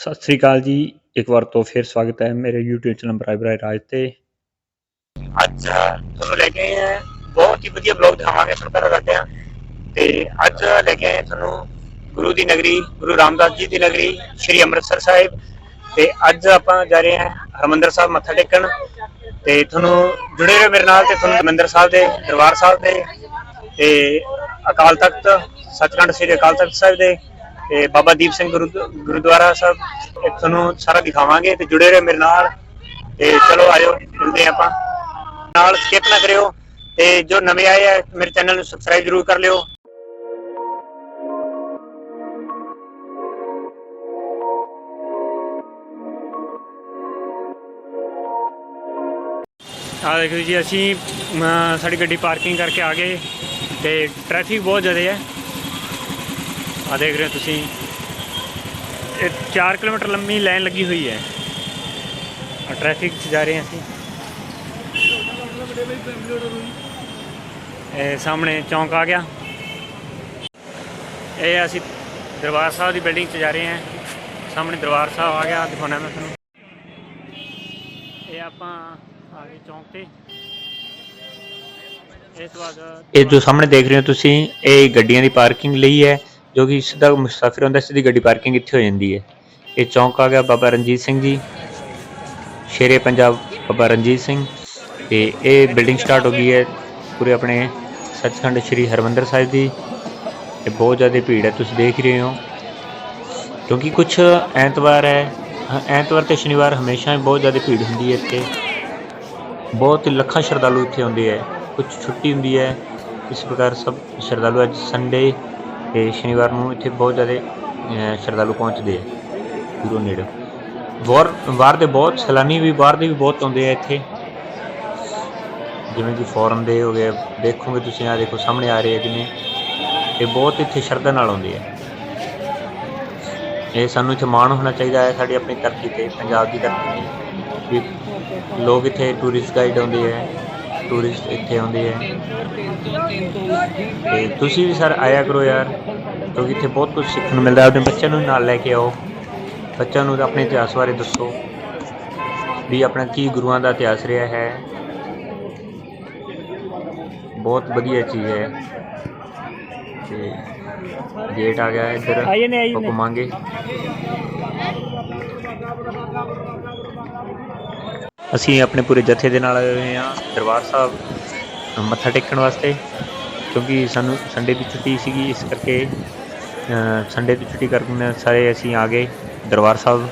ਸਤਿ ਸ੍ਰੀ ਅਕਾਲ ਜੀ। ਇੱਕ ਵਾਰ ਤੋਂ ਫਿਰ ਸਵਾਗਤ ਹੈ ਮੇਰੇ YouTube ਚੈਨਲ ਬਰਾਏ ਰਾਜ ਤੇ। ਅੱਜ ਤੁਹਾਨੂੰ ਲੈ ਕੇ ਆਏ ਬਹੁਤ ਹੀ ਵਧੀਆ ਬਲੌਗ ਦਿਖਾਵਾਂਗੇ, ਤੁਹਾਨੂੰ ਕਰਦੇ ਹਾਂ। ਤੇ ਅੱਜ ਲੈ ਕੇ ਆਏ ਤੁਹਾਨੂੰ ਗੁਰੂ ਦੀ ਨਗਰੀ, ਗੁਰੂ ਰਾਮਦਾਸ ਜੀ ਦੀ ਨਗਰੀ, ਸ੍ਰੀ ਅੰਮ੍ਰਿਤਸਰ ਸਾਹਿਬ। ਤੇ ਅੱਜ ਆਪਾਂ ਜਾ ਰਹੇ ਹਾਂ ਹਰਮੰਦਰ ਸਾਹਿਬ ਮੱਥਾ ਟੇਕਣ। ਤੇ ਤੁਹਾਨੂੰ ਜੁੜੇ ਰਹੋ ਮੇਰੇ ਨਾਲ ਤੇ ਤੁਹਾਨੂੰ ਹਰਮੰਦਰ ਸਾਹਿਬ ਦੇ, ਦਰਬਾਰ ਸਾਹਿਬ ਦੇ। ਤੇ ਅਕਾਲ ਤਖਤ, ਸੱਚਖੰਡ ਸ੍ਰੀ ਅਕਾਲ ਤਖਤ ਸਾਹਿਬ ਦੇ। ਤੇ ਬਾਬਾ ਦੀਪ ਸਿੰਘ ਗੁਰੂ ਗੁਰਦੁਆਰਾ ਸਾਹਿਬ ਤੁਹਾਨੂੰ ਸਾਰਾ ਦਿਖਾਵਾਂਗੇ ਤੇ ਜੁੜੇ ਰਹੋ ਮੇਰੇ ਨਾਲ ਤੇ ਚਲੋ ਆਇਓ ਮਿਲਦੇ ਆਪਾਂ। ਨਾਲ ਸਕਿਪ ਨਾ ਕਰਿਓ ਤੇ ਜੋ ਨਵੇਂ ਆਏ ਆ ਮੇਰੇ ਚੈਨਲ ਨੂੰ ਸਬਸਕ੍ਰਾਈਬ ਜ਼ਰੂਰ ਕਰ ਲਿਓ। ਆ ਦੇਖੋ ਜੀ ਅਸੀਂ ਅਮ, ਸਾਡੀ ਗੱਡੀ ਪਾਰਕਿੰਗ ਕਰਕੇ ਆ ਗਏ ਤੇ ਟ੍ਰੈਫਿਕ ਬਹੁਤ ਜ਼ਿਆਦਾ ਹੈ। ਆ ਦੇਖ ਰਹੇ ਹੋ ਤੁਸੀਂ। ਇਹ 4 ਕਿਲੋਮੀਟਰ ਲੰਮੀ ਲਾਈਨ ਲੱਗੀ ਹੋਈ ਹੈ। ਆ ਟ੍ਰੈਫਿਕ 'ਚ ਜਾ ਰਹੇ ਹਾਂ ਅਸੀਂ। ਇਹ ਸਾਹਮਣੇ ਚੌਂਕ ਆ ਗਿਆ। ਇਹ ਅਸੀਂ ਦਰਬਾਰ ਸਾਹਿਬ ਦੀ ਬਿਲਡਿੰਗ 'ਚ ਜਾ ਰਹੇ ਹਾਂ। ਸਾਹਮਣੇ ਦਰਬਾਰ ਸਾਹਿਬ ਆ ਗਿਆ, ਦਿਖਾਉਣਾ ਮੈਂ ਤੁਹਾਨੂੰ। ਇਹ ਆਪਾਂ ਆ ਗਏ ਚੌਂਕ ਤੇ। ਇਸ ਤੋਂ ਬਾਅਦ ਇਹ ਜੋ ਸਾਹਮਣੇ ਦੇਖ ਰਹੇ ਹੋ ਤੁਸੀਂ, ਇਹ ਗੱਡੀਆਂ ਦੀ ਪਾਰਕਿੰਗ ਲਈ ਹੈ। ਜੋ ਕਿ ਸਿੱਧਾ ਮੁਸਾਫਿਰ ਹੁੰਦਾ, ਸਿੱਧੀ ਗੱਡੀ ਪਾਰਕਿੰਗ ਇੱਥੇ ਹੋ ਜਾਂਦੀ ਹੈ। ਇਹ ਚੌਂਕ ਆ ਗਿਆ ਬਾਬਾ ਰਣਜੀਤ ਸਿੰਘ ਜੀ, ਸ਼ੇਰੇ ਪੰਜਾਬ ਬਾਬਾ ਰਣਜੀਤ ਸਿੰਘ। ਤੇ ਇਹ ਬਿਲਡਿੰਗ ਸਟਾਰਟ ਹੋ ਗਈ ਹੈ ਪੂਰੇ ਆਪਣੇ ਸੱਚਖੰਡ ਸ੍ਰੀ ਹਰਮੰਦਰ ਸਾਹਿਬ ਦੀ। ਤੇ ਬਹੁਤ ਜ਼ਿਆਦਾ ਭੀੜ ਹੈ, ਤੁਸੀਂ ਦੇਖ ਰਹੇ ਹੋ। ਕਿਉਂਕਿ ਕੁਝ ਐਤਵਾਰ ਹੈ, ਐਤਵਾਰ ਤੇ ਸ਼ਨੀਵਾਰ ਹਮੇਸ਼ਾ ਹੀ ਬਹੁਤ ਜ਼ਿਆਦਾ ਭੀੜ ਹੁੰਦੀ ਹੈ ਇੱਥੇ। ਬਹੁਤ ਲੱਖਾਂ ਸ਼ਰਧਾਲੂ ਇੱਥੇ ਆਉਂਦੇ ਹੈ ਕੁਝ ਛੁੱਟੀ ਹੁੰਦੀ ਹੈ। ਇਸ ਪ੍ਰਕਾਰ ਸਭ ਸ਼ਰਧਾਲੂ ਅੱਜ ਸੰਡੇ ਤੇ ਸ਼ਨੀਵਾਰ ਨੂੰ ਇੱਥੇ ਬਹੁਤ ਜ਼ਿਆਦਾ ਸ਼ਰਧਾਲੂ ਪਹੁੰਚਦੇ ਹੈ ਗੁਰੂ ਨੇੜੇ। ਬਾਹਰ ਬਾਹਰ ਦੇ ਬਹੁਤ, ਸੈਲਾਨੀ ਵੀ ਬਾਹਰ ਦੇ ਵੀ ਬਹੁਤ ਆਉਂਦੇ ਆ ਇੱਥੇ। ਜਿਵੇਂ ਕਿ ਫੋਰਨ ਦੇ ਹੋ ਗਏ, ਦੇਖੋਗੇ ਤੁਸੀਂ ਆ ਦੇਖੋ, ਸਾਹਮਣੇ ਆ ਰਹੇ ਆ ਜਿਵੇਂ ਇਹ ਬਹੁਤ ਇੱਥੇ ਸ਼ਰਧਾ ਨਾਲ ਆਉਂਦੇ ਆ। ਇਹ ਸਾਨੂੰ ਇੱਥੇ ਮਾਣ ਹੋਣਾ ਚਾਹੀਦਾ ਹੈ, ਸਾਡੀ ਆਪਣੀ ਧਰਤੀ ਤੇ, ਪੰਜਾਬ ਦੀ ਧਰਤੀ ਤੇ। ਵੀ ਲੋਕ ਇੱਥੇ ਟੂਰਿਸਟ ਗਾਈਡ ਆਉਂਦੇ ਹੈ ਟੂਰਿਸਟ ਇੱਥੇ ਆਉਂਦੇ ਹੈ। ਤੇ ਤੁਸੀਂ ਵੀ ਸਰ ਆਇਆ ਕਰੋ ਯਾਰ ਕਿਉਂਕਿ ਇੱਥੇ ਬਹੁਤ ਕੁਝ ਸਿੱਖਣ ਨੂੰ ਮਿਲਦਾ ਆਪਣੇ ਬੱਚਿਆਂ ਨੂੰ ਨਾਲ ਲੈ ਕੇ ਆਓ। ਬੱਚਿਆਂ ਨੂੰ ਆਪਣੇ ਇਤਿਹਾਸ ਬਾਰੇ ਦੱਸੋ ਵੀ ਆਪਣਾ ਕੀ ਗੁਰੂਆਂ ਦਾ ਇਤਿਹਾਸ ਰਿਹਾ ਹੈ। ਬਹੁਤ ਵਧੀਆ ਚੀਜ਼ ਹੈ। ਤੇ ਗੇਟ ਆ ਗਿਆ ਇੱਧਰ ਆਈਏ ਨੇ, ਆਈਏ ਆਪਾਂ ਨੇ। ਘੁੰਮਾਂਗੇ ਅਸੀਂ ਆਪਣੇ ਪੂਰੇ ਜਥੇ ਦੇ ਨਾਲ ਆਏ ਹੋਏ ਹਾਂ, ਦਰਬਾਰ ਸਾਹਿਬ, ਮੱਥਾ ਟੇਕਣ ਵਾਸਤੇ, ਕਿਉਂਕਿ ਸਾਨੂੰ ਸੰਡੇ ਦੀ ਛੁੱਟੀ ਸੀਗੀ, ਇਸ ਕਰਕੇ ਸੰਡੇ ਦੀ ਛੁੱਟੀ ਕਰਨ ਸਾਰੇ ਅਸੀਂ ਆ ਗਏ ਦਰਬਾਰ ਸਾਹਿਬ,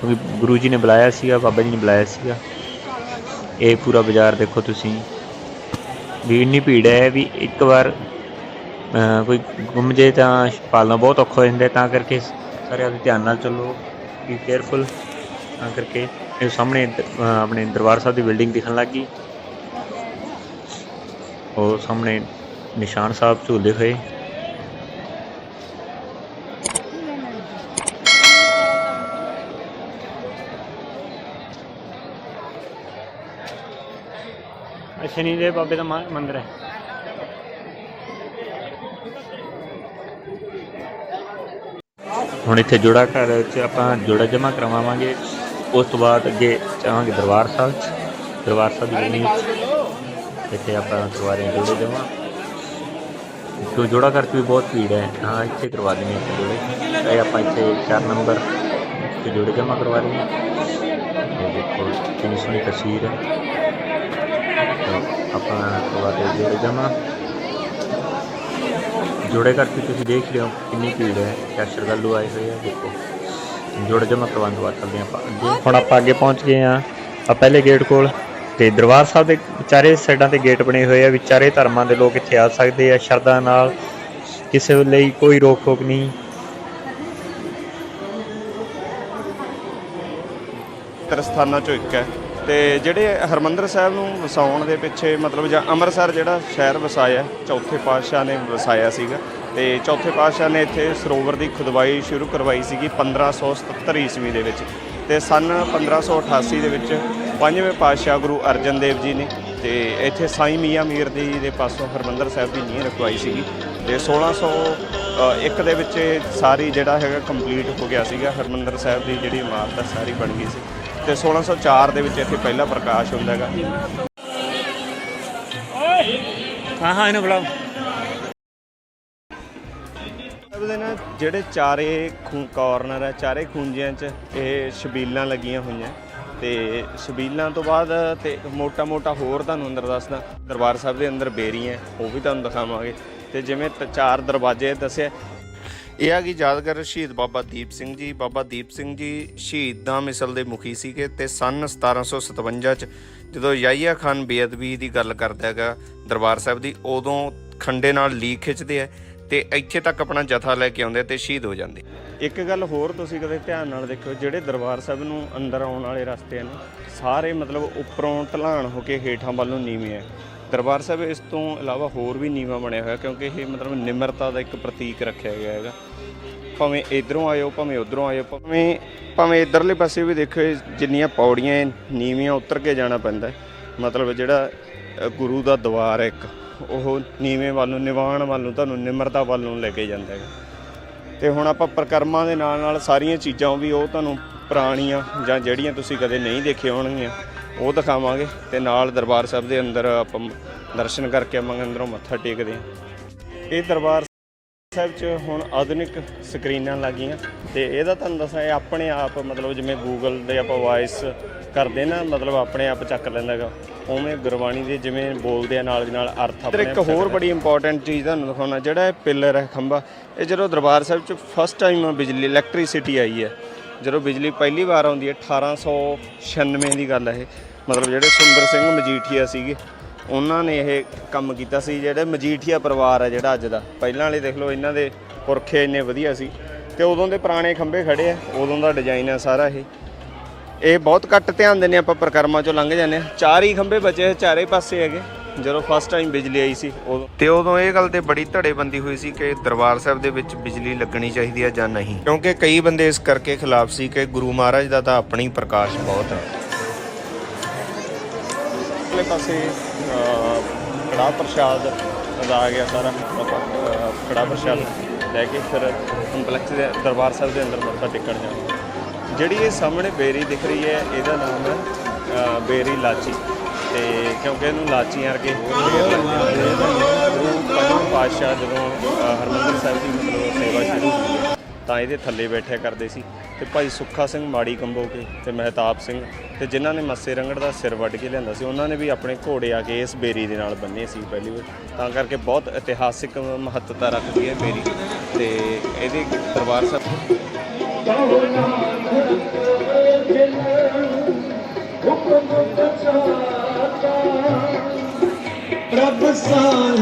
ਕਿਉਂਕਿ ਗੁਰੂ ਜੀ ਨੇ ਬੁਲਾਇਆ ਸੀਗਾ, ਬਾਬਾ ਜੀ ਨੇ ਬੁਲਾਇਆ ਸੀਗਾ। ਇਹ ਪੂਰਾ ਬਾਜ਼ਾਰ ਦੇਖੋ ਤੁਸੀਂ, ਵੀ ਇੰਨੀ ਭੀੜ ਹੈ ਵੀ ਇੱਕ ਵਾਰ ਕੋਈ ਗੁੰਮ ਜੇ ਤਾਂ ਪਾਲਣਾ ਬਹੁਤ ਔਖਾ ਹੋ ਜਾਂਦਾ ਤਾਂ ਕਰਕੇ ਸਾਰੇ ਆਪਦੇ ਧਿਆਨ ਨਾਲ ਚੱਲੋ ਵੀ ਕੇਅਰਫੁਲ ਤਾਂ ਕਰਕੇ। ਇਹ ਸਾਹਮਣੇ ਆਪਣੇ ਦਰਬਾਰ ਸਾਹਿਬ ਦੀ ਬਿਲਡਿੰਗ ਦਿਖਣ ਲੱਗ ਗਈ। ਉਹ ਸਾਹਮਣੇ ਨਿਸ਼ਾਨ ਸਾਹਿਬ ਝੂਲੇ ਹੋਏ। ਸ਼ਨੀ ਦੇ ਬਾਬੇ ਦਾ ਮ- ਮੰਦਿਰ ਹੈ। ਹੁਣ ਇੱਥੇ ਜੋੜਾ ਘਰ 'ਚ ਆਪਾਂ ਜੋੜਾ ਜਮ੍ਹਾਂ ਕਰਵਾਵਾਂਗੇ। ਉਸ ਤੋਂ ਬਾਅਦ ਅੱਗੇ ਚਾਹਾਂਗੇ ਦਰਬਾਰ ਸਾਹਿਬ 'ਚ। ਦਰਬਾਰ ਸਾਹਿਬ ਦੀ ਬਿਲਡਿੰਗ 'ਚ। ਇੱਥੇ ਆਪਾਂ ਕਰਵਾ ਰਹੇ ਹਾਂ ਜੋੜੇ ਜਮ੍ਹਾਂ ਜੋ ਜੋੜਾ ਘਰ 'ਚ ਵੀ ਬਹੁਤ ਭੀੜ ਹੈ। ਹਾਂ, ਇੱਥੇ ਕਰਵਾ ਦਿੰਦੇ ਹਾਂ ਆਪਾਂ ਜੋੜੇ। ਇਹ ਆਪਾਂ ਇੱਥੇ 4 ਨੰਬਰ ਤੇ ਜੋੜੇ ਜਮ੍ਹਾਂ ਕਰਵਾ ਰਹੇ ਹਾਂ ਇਹ ਦੇਖੋ, ਕਿੰਨੀ ਸੋਹਣੀ ਤਸਵੀਰ ਹੈ। ਤਾਂ ਆਪਾਂ ਕਰਵਾ ਰਹੇ ਜੋੜੇ ਜਮ੍ਹਾਂ ਜੋੜੇ ਘਰ 'ਚ ਤੁਸੀਂ ਦੇਖ ਰਹੇ ਹੋ ਕਿੰਨੀ ਭੀੜ ਹੈ। ਕਿਆ ਸ਼ਰਧਾਲੂ ਆਏ ਹੋਏ ਆ, ਦੇਖੋ। ਜੋੜੇ ਜਮ੍ਹਾਂ ਕਰਵਾਉਣ ਤੋਂ ਬਾਅਦ ਚੱਲਦੇ ਆਪਾਂ। ਅੱਗੇ ਹੁਣ ਆਪਾਂ ਅੱਗੇ ਪਹੁੰਚ ਗਏ ਆ ਆ ਪਹਿਲੇ ਗੇਟ ਕੋਲ। ਤੇ ਦਰਬਾਰ ਸਾਹਿਬ ਦੇ ਚਾਰੇ ਸਾਈਡਾਂ ਤੇ ਗੇਟ ਬਣੇ ਹੋਏ ਆ, ਵੀ ਧਰਮਾਂ ਦੇ ਲੋਕ ਇੱਥੇ ਆ ਸਕਦੇ ਆ, ਸ਼ਰਧਾ ਨਾਲ, ਕਿਸੇ ਲਈ ਕੋਈ ਰੋਕ ਟੋਕ ਨਹੀਂ। ਪਵਿੱਤਰ ਸਥਾਨਾਂ ਚੋਂ ਇੱਕ ਹੈ। ਤੇ ਜਿਹੜੇ ਹਰਮੰਦਰ ਸਾਹਿਬ ਨੂੰ ਵਸਾਉਣ ਦੇ ਪਿੱਛੇ, ਮਤਲਬ ਜਾਂ ਅੰਮ੍ਰਿਤਸਰ ਜਿਹੜਾ ਸ਼ਹਿਰ ਵਸਾਇਆ, ਚੌਥੇ ਪਾਤਸ਼ਾਹ ਨੇ ਵਸਾਇਆ ਸੀਗਾ ਤੇ ਚੌਥੇ ਪਾਤਸ਼ਾਹ ਨੇ ਇੱਥੇ ਸਰੋਵਰ ਦੀ ਖੁਦਵਾਈ ਸ਼ੁਰੂ ਕਰਵਾਈ ਸੀਗੀ 1577 ਈਸਵੀ ਦੇ ਵਿੱਚ ਤੇ ਸਨ 1588 ਦੇ ਵਿੱਚ ਪੰਜਵੇਂ ਪਾਤਸ਼ਾਹ ਗੁਰੂ ਅਰਜਨ ਦੇਵ ਜੀ ਨੇ ਤੇ ਇੱਥੇ ਸਾਈਂ ਮੀਆਂ ਮੀਰ ਜੀ ਦੇ ਪਾਸੋਂ ਹਰਮੰਦਰ ਸਾਹਿਬ ਦੀ ਨੀਂਹ ਰਖਵਾਈ ਸੀਗੀ ਤੇ 1600 ਅ, ਇੱਕ ਦੇ ਵਿੱਚ ਇਹ ਸਾਰੀ ਜਿਹੜਾ ਹੈਗਾ ਕੰਪਲੀਟ ਹੋ ਗਿਆ ਸੀਗਾ ਹਰਮੰਦਰ ਸਾਹਿਬ ਦੀ ਜਿਹੜੀ ਇਮਾਰਤ ਆ ਸਾਰੀ ਬਣ ਗਈ ਸੀ ਤੇ 1604 ਦੇ ਵਿੱਚ ਇੱਥੇ ਪਹਿਲਾ ਪ੍ਰਕਾਸ਼ ਹੁੰਦਾ ਹੈਗਾ। ਹਾਂ ਹਾਂ ਇਹਨੂੰ ਬੁਲਾਓ। ਉਹਦੇ ਨਾਲ ਜਿਹੜੇ ਚਾਰੇ ਖੂੰ ਕਾਰਨਰ ਹੈ ਚਾਰੇ ਖੂੰਜਿਆਂ 'ਚ ਇਹ ਸ਼ਬੀਲਾਂ ਲੱਗੀਆਂ ਹੋਈਆਂ। ਤੇ ਸ਼ਬੀਲਾਂ ਤੋਂ ਬਾਅਦ ਤੇ ਮੋਟਾ ਮੋਟਾ ਹੋਰ ਤੁਹਾਨੂੰ ਅੰਦਰ ਦੱਸਦਾ। ਦਰਬਾਰ ਸਾਹਿਬ ਦੇ ਅੰਦਰ ਬੇਰੀਆਂ, ਉਹ ਵੀ ਤੁਹਾਨੂੰ ਦਿਖਾਵਾਂਗੇ। ਤੇ ਜਿਵੇਂ ਤ- ਚਾਰ ਦਰਵਾਜ਼ੇ ਦੱਸਿਆ ਇਹ ਆ ਕਿ ਯਾਦਗਾਰ ਸ਼ਹੀਦ ਬਾਬਾ ਦੀਪ ਸਿੰਘ ਜੀ। ਬਾਬਾ ਦੀਪ ਸਿੰਘ ਜੀ ਸ਼ਹੀਦਾਂ ਮਿਸਲ ਦੇ ਮੁਖੀ ਸੀਗੇ ਤੇ ਸਨ 1757 ਚ ਜਦੋਂ ਯਾਹੀਆ ਖਾਨ ਬੇਅਦਬੀ ਦੀ ਗੱਲ ਕਰਦਾ ਹੈਗਾ, ਦਰਬਾਰ ਸਾਹਿਬ ਦੀ, ਉਦੋਂ ਖੰਡੇ ਨਾਲ ਲੀਕ ਖਿੱਚਦੇ ਆ। ਤੇ ਇੱਥੇ ਤੱਕ ਆਪਣਾ ਜਥਾ ਲੈ ਕੇ ਆਉਂਦੇ ਤੇ ਸ਼ਹੀਦ ਹੋ ਜਾਂਦੇ। ਇੱਕ ਗੱਲ ਹੋਰ ਤੁਸੀਂ ਕਦੇ ਧਿਆਨ ਨਾਲ ਦੇਖਿਓ, ਜਿਹੜੇ ਦਰਬਾਰ ਸਾਹਿਬ ਨੂੰ ਅੰਦਰ ਆਉਣ ਵਾਲੇ ਰਸਤੇ ਨੇ, ਸਾਰੇ ਮਤਲਬ ਉੱਪਰੋਂ ਢਲਾਣ ਹੋ ਕੇ ਹੇਠਾਂ ਵੱਲ ਨੂੰ ਨੀਵੇਂ ਹੈ ਦਰਬਾਰ ਸਾਹਿਬ ਇਸ ਤੋਂ ਇਲਾਵਾ ਹੋਰ ਵੀ ਨੀਵਾਂ ਬਣਿਆ ਹੋਇਆ, ਕਿਉਂਕਿ ਇਹ ਮਤਲਬ ਨਿਮਰਤਾ ਦਾ ਇੱਕ ਪ੍ਰਤੀਕ ਰੱਖਿਆ ਗਿਆ ਹੈਗਾ। ਭਾਵੇਂ ਇਧਰੋਂ ਆਇਓ, ਭਾਵੇਂ ਉਧਰੋਂ ਆਇਓ, ਭਾਵੇਂ ਭਾਵੇਂ ਇਧਰਲੇ ਪਾਸੇ ਵੀ ਦੇਖੋ ਜਿੰਨੀਆਂ ਪੌੜੀਆਂ ਇਹ ਨੀਵੀਆਂ ਉਤਰ ਕੇ ਜਾਣਾ ਪੈਂਦਾ ਮਤਲਬ ਜਿਹੜਾ ਗੁਰੂ ਦਾ ਦਵਾਰ ਹੈ ਇੱਕ। ਉਹ ਨੀਵੇਂ ਵੱਲ ਨੂੰ, ਨਿਵਾਣ ਵੱਲ ਨੂੰ, ਤੁਹਾਨੂੰ ਨਿਮਰਤਾ ਵੱਲ ਨੂੰ ਲੈ ਕੇ ਜਾਂਦਾ ਹੈ। ਤੇ ਹੁਣ ਆਪਾਂ ਪ੍ਰਕਰਮਾਂ ਦੇ ਨਾਲ ਨਾਲ ਸਾਰੀਆਂ ਚੀਜ਼ਾਂ ਵੀ ਉਹ ਤੁਹਾਨੂੰ ਪੁਰਾਣੀਆਂ ਜਾਂ ਜਿਹੜੀਆਂ ਤੁਸੀਂ ਕਦੇ ਨਹੀਂ ਦੇਖੀਆਂ ਹੋਣਗੀਆਂ, ਉਹ ਦਿਖਾਵਾਂਗੇ ਤੇ ਨਾਲ ਦਰਬਾਰ ਸਾਹਿਬ ਦੇ ਅੰਦਰ ਆਪਾਂ ਦਰਸ਼ਨ ਕਰਕੇ ਆਵਾਂਗੇ ਅੰਦਰੋਂ ਮੱਥਾ ਟੇਕਦੇ ਹਾਂ। ਇਹ ਦਰਬਾਰ ਸਾਹਿਬ 'ਚ ਹੁਣ ਆਧੁਨਿਕ ਸਕਰੀਨਾਂ ਲੱਗੀਆਂ ਤੇ ਇਹਦਾ ਤੁਹਾਨੂੰ ਦੱਸਾਂ, ਇਹ ਆਪਣੇ ਆਪ ਮਤਲਬ ਜਿਵੇਂ ਗੂਗਲ ਦੇ ਆਪਾਂ ਵਾਇਸ ਕਰਦੇ ਨਾ ਮਤਲਬ ਆਪਣੇ ਆਪ ਚੱਕ ਲੈਂਦਾ ਹੈਗਾ ਉਵੇਂ ਗੁਰਬਾਣੀ ਦੇ ਜਿਵੇਂ ਬੋਲਦੇ ਆ ਨਾਲ ਦੀ ਨਾਲ ਅਰਥ ਆਪਣੇ ਇੱਕ ਹੋਰ ਬੜੀ ਇੰਪੋਰਟੈਂਟ ਚੀਜ਼ ਤੁਹਾਨੂੰ ਦਿਖਾਉਣਾ ਜਿਹੜਾ ਇਹ ਪਿੱਲਰ ਹੈ ਖੰਭਾ ਇਹ ਜਦੋਂ ਦਰਬਾਰ ਸਾਹਿਬ 'ਚ ਫਸਟ ਟਾਈਮ ਬਿਜਲੀ ਇਲੈਕਟ੍ਰਿਸਿਟੀ ਆਈ ਹੈ ਜਦੋਂ ਬਿਜਲੀ ਪਹਿਲੀ ਵਾਰ ਆਉਂਦੀ ਹੈ 1896 ਦੀ ਗੱਲ ਹੈ ਇਹ। ਮਤਲਬ ਜਿਹੜੇ ਸੁੰਦਰ ਸਿੰਘ ਮਜੀਠੀਆ ਸੀਗੇ ਉਹਨਾਂ ਨੇ ਇਹ ਕੰਮ ਕੀਤਾ ਸੀ ਜਿਹੜੇ ਮਜੀਠੀਆ ਪਰਿਵਾਰ ਹੈ ਜਿਹੜਾ ਅੱਜ ਦਾ। ਪਹਿਲਾਂ ਵਾਲੇ ਦੇਖ ਲਓ ਇਹਨਾਂ ਦੇ ਪੁਰਖੇ ਇੰਨੇ ਵਧੀਆ ਸੀ। ਤੇ ਉਦੋਂ ਦੇ ਪੁਰਾਣੇ ਖੰਭੇ ਖੜੇ ਆ ਉਦੋਂ ਦਾ ਡਿਜ਼ਾਈਨ ਹੈ ਸਾਰਾ ਇਹ। ਇਹ ਬਹੁਤ ਘੱਟ ਧਿਆਨ ਦਿੰਦੇ ਆਪਾਂ ਪ੍ਰਕਰਮਾਂ ਚੋਂ ਲੰਘ ਜਾਂਦੇ ਆ ਚਾਰ ਹੀ ਖੰਭੇ ਬਚੇ ਚਾਰੇ ਪਾਸੇ ਹੈਗੇ। ਜਦੋਂ ਫਸਟ ਟਾਈਮ ਬਿਜਲੀ ਆਈ ਸੀ ਉਦੋਂ। ਤੇ ਉਦੋਂ ਇਹ ਗੱਲ ਤੇ ਬੜੀ ਧੜੇਬੰਦੀ ਹੋਈ ਸੀ ਕਿ ਦਰਬਾਰ ਸਾਹਿਬ ਦੇ ਵਿੱਚ ਬਿਜਲੀ ਲੱਗਣੀ ਚਾਹੀਦੀ ਹੈ ਜਾਂ ਨਹੀਂ। ਕਿਉਂਕਿ ਕਈ ਬੰਦੇ ਇਸ ਕਰਕੇ ਖਿਲਾਫ ਸੀ ਕਿ ਗੁਰੂ ਮਹਾਰਾਜ ਦਾ ਤਾਂ ਆਪਣੀ ਪ੍ਰਕਾਸ਼ ਬਹੁਤ ਹੈ ਅਗਲੇ ਪਾਸੇ ਕੜਾਹ ਪ੍ਰਸ਼ਾਦ ਦਾ ਆ ਗਿਆ ਸਾਰਾ। ਕੜਾਹ ਪ੍ਰਸ਼ਾਦ ਲੈ ਕੇ ਫਿਰ ਕੰਪਲੈਕਸ ਦੇ ਦਰਬਾਰ ਸਾਹਿਬ ਦੇ ਅੰਦਰ ਮੱਥਾ ਟੇਕਣ ਜਾਣਾ। ਜਿਹੜੀ ਇਹ ਸਾਹਮਣੇ ਬੇਰੀ ਦਿਖ ਰਹੀ ਹੈ ਇਹਦਾ ਨਾਮ ਹੈ ਅਹ, ਬੇਰੀ ਲਾਚੀ। ਤੇ ਕਿਉਂਕਿ ਇਹਨੂੰ ਲਾਚੀਆਂ ਵਰਗੇ ਢੇਰ ਲੱਗੇ ਹੁੰਦੇ ਪੰਜਵੇਂ ਪਾਤਸ਼ਾਹ ਜਦੋਂ ਅਹ, ਹਰਿਮੰਦਰ ਸਾਹਿਬ ਦੀ ਮਤਲਬ ਸੇਵਾ ਸ਼ੁਰੂ ਕੀਤੀ ਤਾਂ ਇਹਦੇ ਥੱਲੇ ਬੈਠਿਆ ਕਰਦੇ ਸੀ। ਤੇ ਭਾਈ ਸੁੱਖਾ ਸਿੰਘ ਮਾੜੀ ਕੰਬੋਕੇ ਤੇ ਮਹਿਤਾਬ ਸਿੰਘ ਤੇ ਜਿਨ੍ਹਾਂ ਨੇ ਮੱਸੇ ਰੰਗੜ ਦਾ ਸਿਰ ਵੱਢ ਕੇ ਲਿਆਂਦਾ ਸੀ ਉਹਨਾਂ ਨੇ ਵੀ ਆਪਣੇ ਘੋੜੇ ਆ ਕੇ ਇਸ ਬੇਰੀ ਦੇ ਨਾਲ ਬੰਨੇ ਸੀ ਪਹਿਲੀ ਵਾਰ। ਤਾਂ ਕਰਕੇ ਬਹੁਤ ਇਤਿਹਾਸਿਕ ਮਹੱਤਤਾ ਰੱਖਦੀ ਹੈ ਬੇਰੀ। ਤੇ ਇਹਦੇ ਦਰਬਾਰ ਸਾਹਿਬ ਪ੍ਰਭ ਸਾਹਿਬ